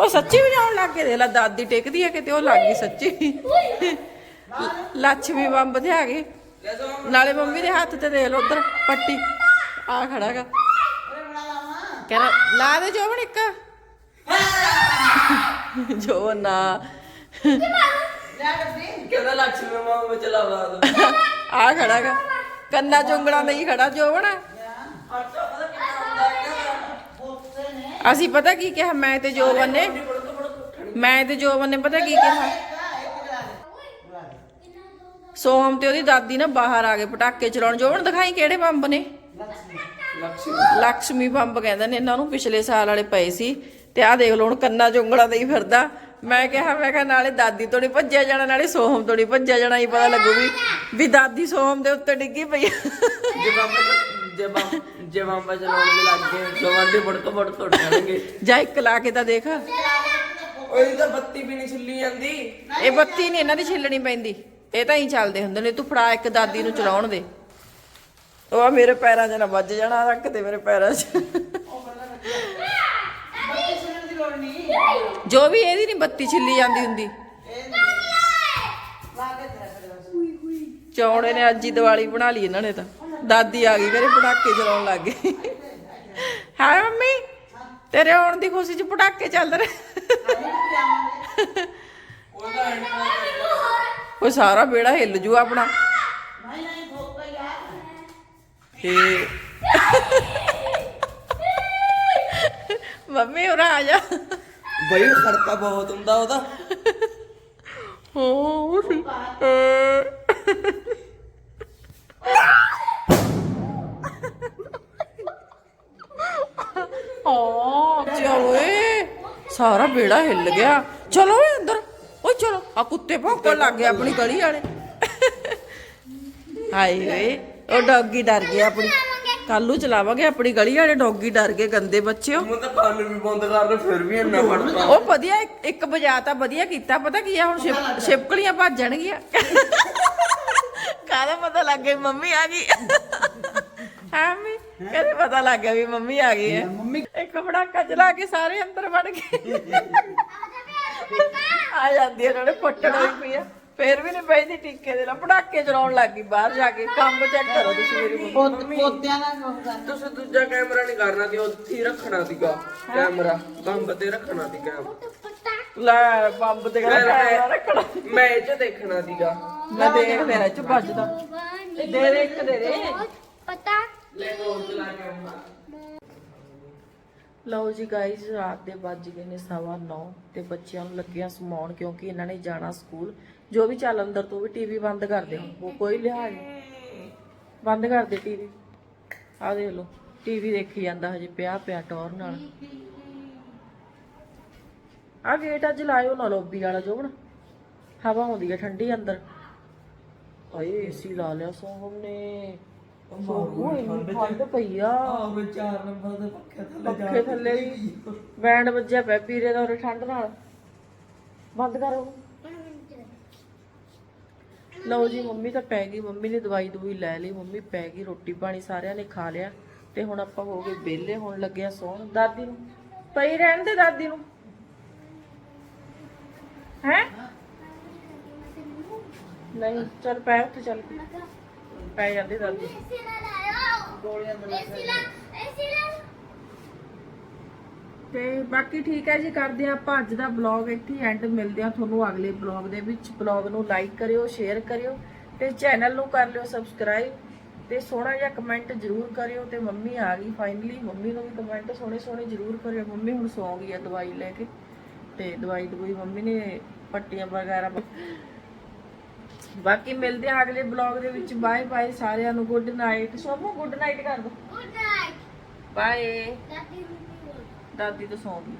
ਉਹ ਸੱਚੀ ਵੀ ਜਾਣ ਲੱਗ ਗਏ ਦੇ ਲਾ ਦਾਦੀ ਟਿਕਦੀ ਹੈ ਕਿਤੇ, ਉਹ ਲੱਗ ਗਈ ਸੱਚੀ। ਲੱਛਮੀ ਬੰਬ ਤੇ ਆ ਗਏ। ਨਾਲੇ ਮੰਮੀ ਦੇ ਹੱਥ ਤੇ ਦੇਖ ਲਓ ਉਧਰ ਪੱਟੀ। ਆ ਖੜਾਗਾ ਕਹਿੰਦਾ ਲਾ ਦੇ ਜੋਬਨ ਇੱਕ। ਜੋ ਨਾ ਕਹਿੰਦਾ ਲక్ష్ਮੀ ਮਾਂ ਵਿੱਚ ਚਲਾਵਾ ਦੋ। ਆ ਖੜਾਗਾ ਕੰਨਾ ਚੁੰਗਣਾ ਨਹੀਂ ਖੜਾ ਜੋਬਨ। ਅਸੀਂ ਪਤਾ ਕੀ ਕਿਹਾ? ਮੈਂ ਤੇ ਜੋਬਨ ਨੇ। ਮੈਂ ਤੇ ਜੋਬਨ ਨੇ ਪਤਾ ਕੀ ਕਿਹਾ? ਸੋਹਮ ਤੇ ਉਹਦੀ ਦਾਦੀ ਨਾ ਬਾਹਰ ਆ ਗਏ ਪਟਾਕੇ ਚਲਾਉਣ। ਜੋਬਨ ਦਿਖਾਈ ਕਿਹੜੇ ਬੰਬ ਨੇ? ਲక్ష్ਮੀ ਬੰਬ ਕਹਿੰਦੇ ਨੇ ਇਹਨਾਂ ਨੂੰ ਪਿਛਲੇ ਸਾਲ ਵਾਲੇ ਪਏ ਸੀ ਤੇ ਆਹ ਦੇਖ ਲਓ ਹੁਣ ਕੰਨਾ ਚੁੰਗੜਾ ਦੇ ਹੀ ਫਿਰਦਾ। ਮੈਂ ਕਿਹਾ ਮੈਂ ਕਿਹਾ ਨਾਲੇ ਦਾਦੀ ਤੋਂ ਨਹੀਂ ਭੱਜਿਆ ਜਾਣਾ ਨਾਲੇ ਸੋਹਮ ਤੋਂ ਨਹੀਂ ਭੱਜਿਆ ਜਾਣਾ ਹੀ ਪਤਾ ਲੱਗੂ ਵੀ ਵੀ ਦਾਦੀ ਸੋਹਮ ਦੇ ਉੱਤੇ ਡਿੱਗੀ ਪਈ। ਜੇ ਬੰਬ ਜੇ ਬੰਬ ਜੇ ਬੰਬ ਚਲਾਉਣ ਦੇ ਲੱਗ ਗਏ ਦੋਵਾਂ ਦੇ ਬੜ ਤੋਂ ਬੜ ਟੁੱਟ ਜਾਣਗੇ। ਜਾ ਇੱਕ ਲਾ ਕੇ ਤਾਂ ਦੇਖ। ਉਹਦੀ ਤਾਂ ਬੱਤੀ ਵੀ ਨਹੀਂ ਛਿੱਲੀ ਜਾਂਦੀ। ਇਹ ਬੱਤੀ ਨਹੀਂ ਇਹਨਾਂ ਦੀ ਛਿੱਲਣੀ ਪੈਂਦੀ। ਇਹ ਤਾਂ ਹੀ ਚੱਲਦੇ ਹੁੰਦੇ ਨੇ ਤੂੰ ਫੜਾ ਇੱਕ ਦਾਦੀ ਨੂੰ ਚਲਾਉਣ ਦੇ। ਉਹ ਆ ਮੇਰੇ ਪੈਰਾਂ 'ਚ ਨਾ ਵੱਜ ਜਾਣਾ ਰੱਖ ਦੇ ਮੇਰੇ ਪੈਰਾਂ 'ਚ। ਜੋ ਵੀ ਇਹਦੀ ਨਹੀਂ ਬੱਤੀ ਛਿੱਲੀ ਜਾਂਦੀ ਹੁੰਦੀ। ਚੌੜੇ ਨੇ ਅੱਜ ਹੀ ਦੀਵਾਲੀ ਬਣਾ ਲਈ ਇਹਨਾਂ ਨੇ ਤਾਂ। ਦਾਦੀ ਆ ਗਈ ਘਰੇ ਪਟਾਕੇ ਚਲਾਉਣ ਲੱਗ ਗਈ। ਹਾਏ ਮੰਮੀ ਤੇਰੇ ਆਉਣ ਦੀ ਖੁਸ਼ੀ 'ਚ ਪਟਾਕੇ ਚੱਲ ਰਹੇ। ਉਹ ਸਾਰਾ ਬੇੜਾ ਹਿੱਲ ਜੂ ਆਪਣਾ। ਤੇ ਮੰਮੀ ਉਰਾ ਆ ਜਾ। ਬਈ ਖਰਚਾ ਬਹੁਤ ਹੁੰਦਾ ਉਹਦਾ। ਹੋ ਸੀ ਓ ਚੋਏ ਸਾਰਾ ਬੇੜਾ ਹਿੱਲ ਗਿਆ। ਚਲੋ ਓਏ ਅੰਦਰ। ਓਏ ਚਲੋ। ਆ ਕੁੱਤੇ ਭੌਂਕਣ ਲੱਗ ਗਏ ਆਪਣੀ ਗਲੀ ਵਾਲੇ। ਹਾਏ ਓਏ। ਉਹ ਡੌਗੀ ਡਰ ਗਿਆ ਆਪਣੀ। ਕੱਲੂ ਚਲਾਵਾਂਗੇ ਆਪਣੀ ਗਲੀ ਵਾਲੇ ਡੌਗੀ ਡਰ ਗਏ ਗੰਦੇ ਬੱਚਿਓ। ਮੈਂ ਤਾਂ ਕੰਨ ਵੀ ਬੰਦ ਕਰ ਦੇ ਫਿਰ ਵੀ ਇੰਨਾ ਫੜਦਾ। ਉਹ ਵਧੀਆ ਇੱਕ- ਵਜਾ ਤਾਂ ਵਧੀਆ ਕੀਤਾ ਪਤਾ ਕੀ ਆ ਹੁਣ ਛਿਪ- ਛਿਪਕਲੀਆਂ ਭੱਜ ਜਾਣਗੀਆਂ ਕਾਹਦਾ ਪਤਾ ਲੱਗ ਗਿਆ ਵੀ ਮੰਮੀ ਆ ਗਈ। ਹਾਂ ਮੰਮੀ? ਕਹਿੰਦੇ ਪਤਾ ਲੱਗ ਗਿਆ ਵੀ ਮੰਮੀ ਆ ਗਈ ਹੈ। ਮੰਮੀ। ਇੱਕ ਪੜਾਕਾ ਚਲਾ ਕੇ ਸਾਰੇ ਅੰਦਰ ਵੜ ਗਏ। ਆ ਜਾਂਦੀ ਹੈ ਨਾਲੇ ਫੱਟੜ ਹੋਈ ਪਈ ਆ ਫੇਰ ਵੀ ਨਹੀਂ ਪੈਂਦੀ ਟਿੱਕੇ ਦੇ ਨਾਲ ਪੜਾਕੇ ਚਲਾਉਣ ਲੱਗ ਗਈ ਬਾਹਰ ਜਾ ਕੇ ਕੰਮ ਚੈੱਕ ਕਰੋ ਤੁਸੀਂ ਮੇਰੀ ਮੰਮੀ। ਪੋਤ- ਪੋਤਿਆਂ ਦਾ ਕੰਮ ਕਰ ਤੁਸੀਂ ਦੂਜਾ ਕੈਮਰਾ ਨਹੀਂ ਕਰਨਾ ਤੇ ਉੱਥੇ ਹੀ ਰੱਖਣਾ ਸੀਗਾ ਕੈਮਰਾ ਬੰਬ ਤੇ ਰੱਖਣਾ ਸੀ ਕੈਮਰਾ ਲੈ ਬੰਬ ਤੇ ਕਹਿੰਦਾ ਕੈਮਰਾ ਰੱਖਣਾ ਮੈਂ ਇਹ ਚ ਦੇਖਣਾ ਸੀਗਾ। ਮੈਂ ਦੇਖ ਲਿਆ ਚ ਵੱਜਦਾ ਦੇ। ਦੇ ਇੱਕ ਦੇ ਦੇ। ਪਤਾ ਲੈ ਦੋ ਚਲਾ ਕੇ ਆਉਂਗਾ ਲਓ ਜੀ ਗਾਇਸ ਰਾਤ ਦੇ ਵੱਜ ਗਏ ਨੇ ਸਵਾ 9 ਤੇ ਬੱਚਿਆਂ ਨੂੰ ਲੱਗਿਆ ਸਮਾਉਣ ਕਿਉਂਕਿ ਇਹਨਾਂ ਨੇ ਜਾਣਾ ਸਕੂਲ। ਜੋ ਵੀ ਚੱਲ ਅੰਦਰ ਤੋਂ ਵੀ ਟੀਵੀ ਬੰਦ ਕਰ ਦਿਓ ਉਹ ਕੋਈ ਲਿਹਾਜ਼ ਨਹੀਂ। ਬੰਦ ਕਰ ਦੇ ਟੀਵੀ। ਆ ਦੇਖ ਲਓ ਟੀਵੀ ਦੇਖੀ ਜਾਂਦਾ ਹਜੇ ਪਿਆ ਪਿਆ ਟੌਰ ਨਾਲ। ਆ ਗੇਟ ਅੱਜ ਲਾਇਓ ਨਾ ਲੋਬੀ ਵਾਲਾ ਜੋਬਣ ਹਵਾ ਆਉਂਦੀ ਹੈ ਠੰਡੀ ਅੰਦਰ। ਆਏ ਏਸੀ ਲਾ ਲਿਆ ਸੋਹਮ ਨੇ। ਸੋਹਮ ਇੰਨੀ ਠੰਡ ਪਈ ਆ। ਆਹ ਚਾਰ ਨੰਬਰ ਦੇ ਪੱਖੇ ਥੱਲੇ ਪੱਖੇ ਥੱਲੇ ਵੀ ਬੈਂਡ ਵੱਜਿਆ ਪਿਆ ਪੀਰੇ ਦਾ ਉਰੇ ਠੰਡ ਨਾਲ। ਬੰਦ ਕਰੋ ਲਓ ਜੀ, ਮੰਮੀ ਤਾਂ ਪੈ ਗਈ, ਮੰਮੀ ਨੇ ਦਵਾਈ ਦਵਾਈ ਲੈ ਲਈ, ਮੰਮੀ ਪੈ ਗਈ, ਰੋਟੀ ਪਾਣੀ ਸਾਰਿਆਂ ਨੇ ਖਾ ਲਿਆ ਤੇ ਹੁਣ ਆਪਾਂ ਹੋ ਗਏ ਵਿਹਲੇ, ਹੋਣ ਲੱਗਿਆ ਸੌਣ। ਦਾਦੀ ਨੂੰ, ਪਈ ਰਹਿਣ ਦੇ ਦਾਦੀ ਨੂੰ। ਹੈ? ਨਹੀਂ, ਚੱਲ ਪੈ ਉੱਥੇ, ਚੱਲ। ਪੈ ਜਾਂਦੇ ਦਾਦੀ। ਗੋਲੀਆਂ ਦੇ ਏਸੀ ਤੇ ਬਾਕੀ ਠੀਕ ਹੈ ਜੀ ਕਰਦੇ ਆਪਾਂ ਅੱਜ ਦਾ ਬਲੌਗ ਇੱਥੇ ਐਂਡ ਮਿਲਦੇ ਹਾਂ ਤੁਹਾਨੂੰ ਅਗਲੇ ਬਲੌਗ ਦੇ ਵਿੱਚ। ਬਲੌਗ ਨੂੰ ਲਾਈਕ ਕਰਿਓ ਸ਼ੇਅਰ ਕਰਿਓ ਤੇ ਚੈਨਲ ਨੂੰ ਕਰ ਲਿਓ ਸਬਸਕ੍ਰਾਈਬ ਤੇ ਸੋਹਣਾ ਜਿਹਾ ਕਮੈਂਟ ਜ਼ਰੂਰ ਕਰਿਓ ਤੇ ਮੰਮੀ ਆ ਗਈ ਫਾਈਨਲੀ ਮੰਮੀ ਨੂੰ ਵੀ ਕਮੈਂਟ ਸੋਹਣੇ ਸੋਹਣੇ ਜ਼ਰੂਰ ਕਰਿਓ। ਮੰਮੀ ਹੁਣ ਸੌਂ ਗਈ ਹੈ ਦਵਾਈ ਲੈ ਕੇ ਤੇ ਦਵਾਈ ਦਵਾਈ ਮੰਮੀ ਨੇ ਪੱਟੀਆਂ ਵਗੈਰਾ ਬਾਕੀ ਮਿਲਦੇ ਆ ਅਗਲੇ ਬਲੌਗ ਦੇ ਵਿੱਚ। ਬਾਏ ਬਾਏ ਸਾਰਿਆਂ ਨੂੰ। ਗੁੱਡ ਨਾਈਟ ਸੋਮੋ ਗੁੱਡ ਨਾਈਟ ਕਰ ਦੋ। ਗੁੱਡ ਨਾਈਟ ਬਾਏ ਦਾਦੀ ਤਾਂ ਸੌਂ ਗਈ।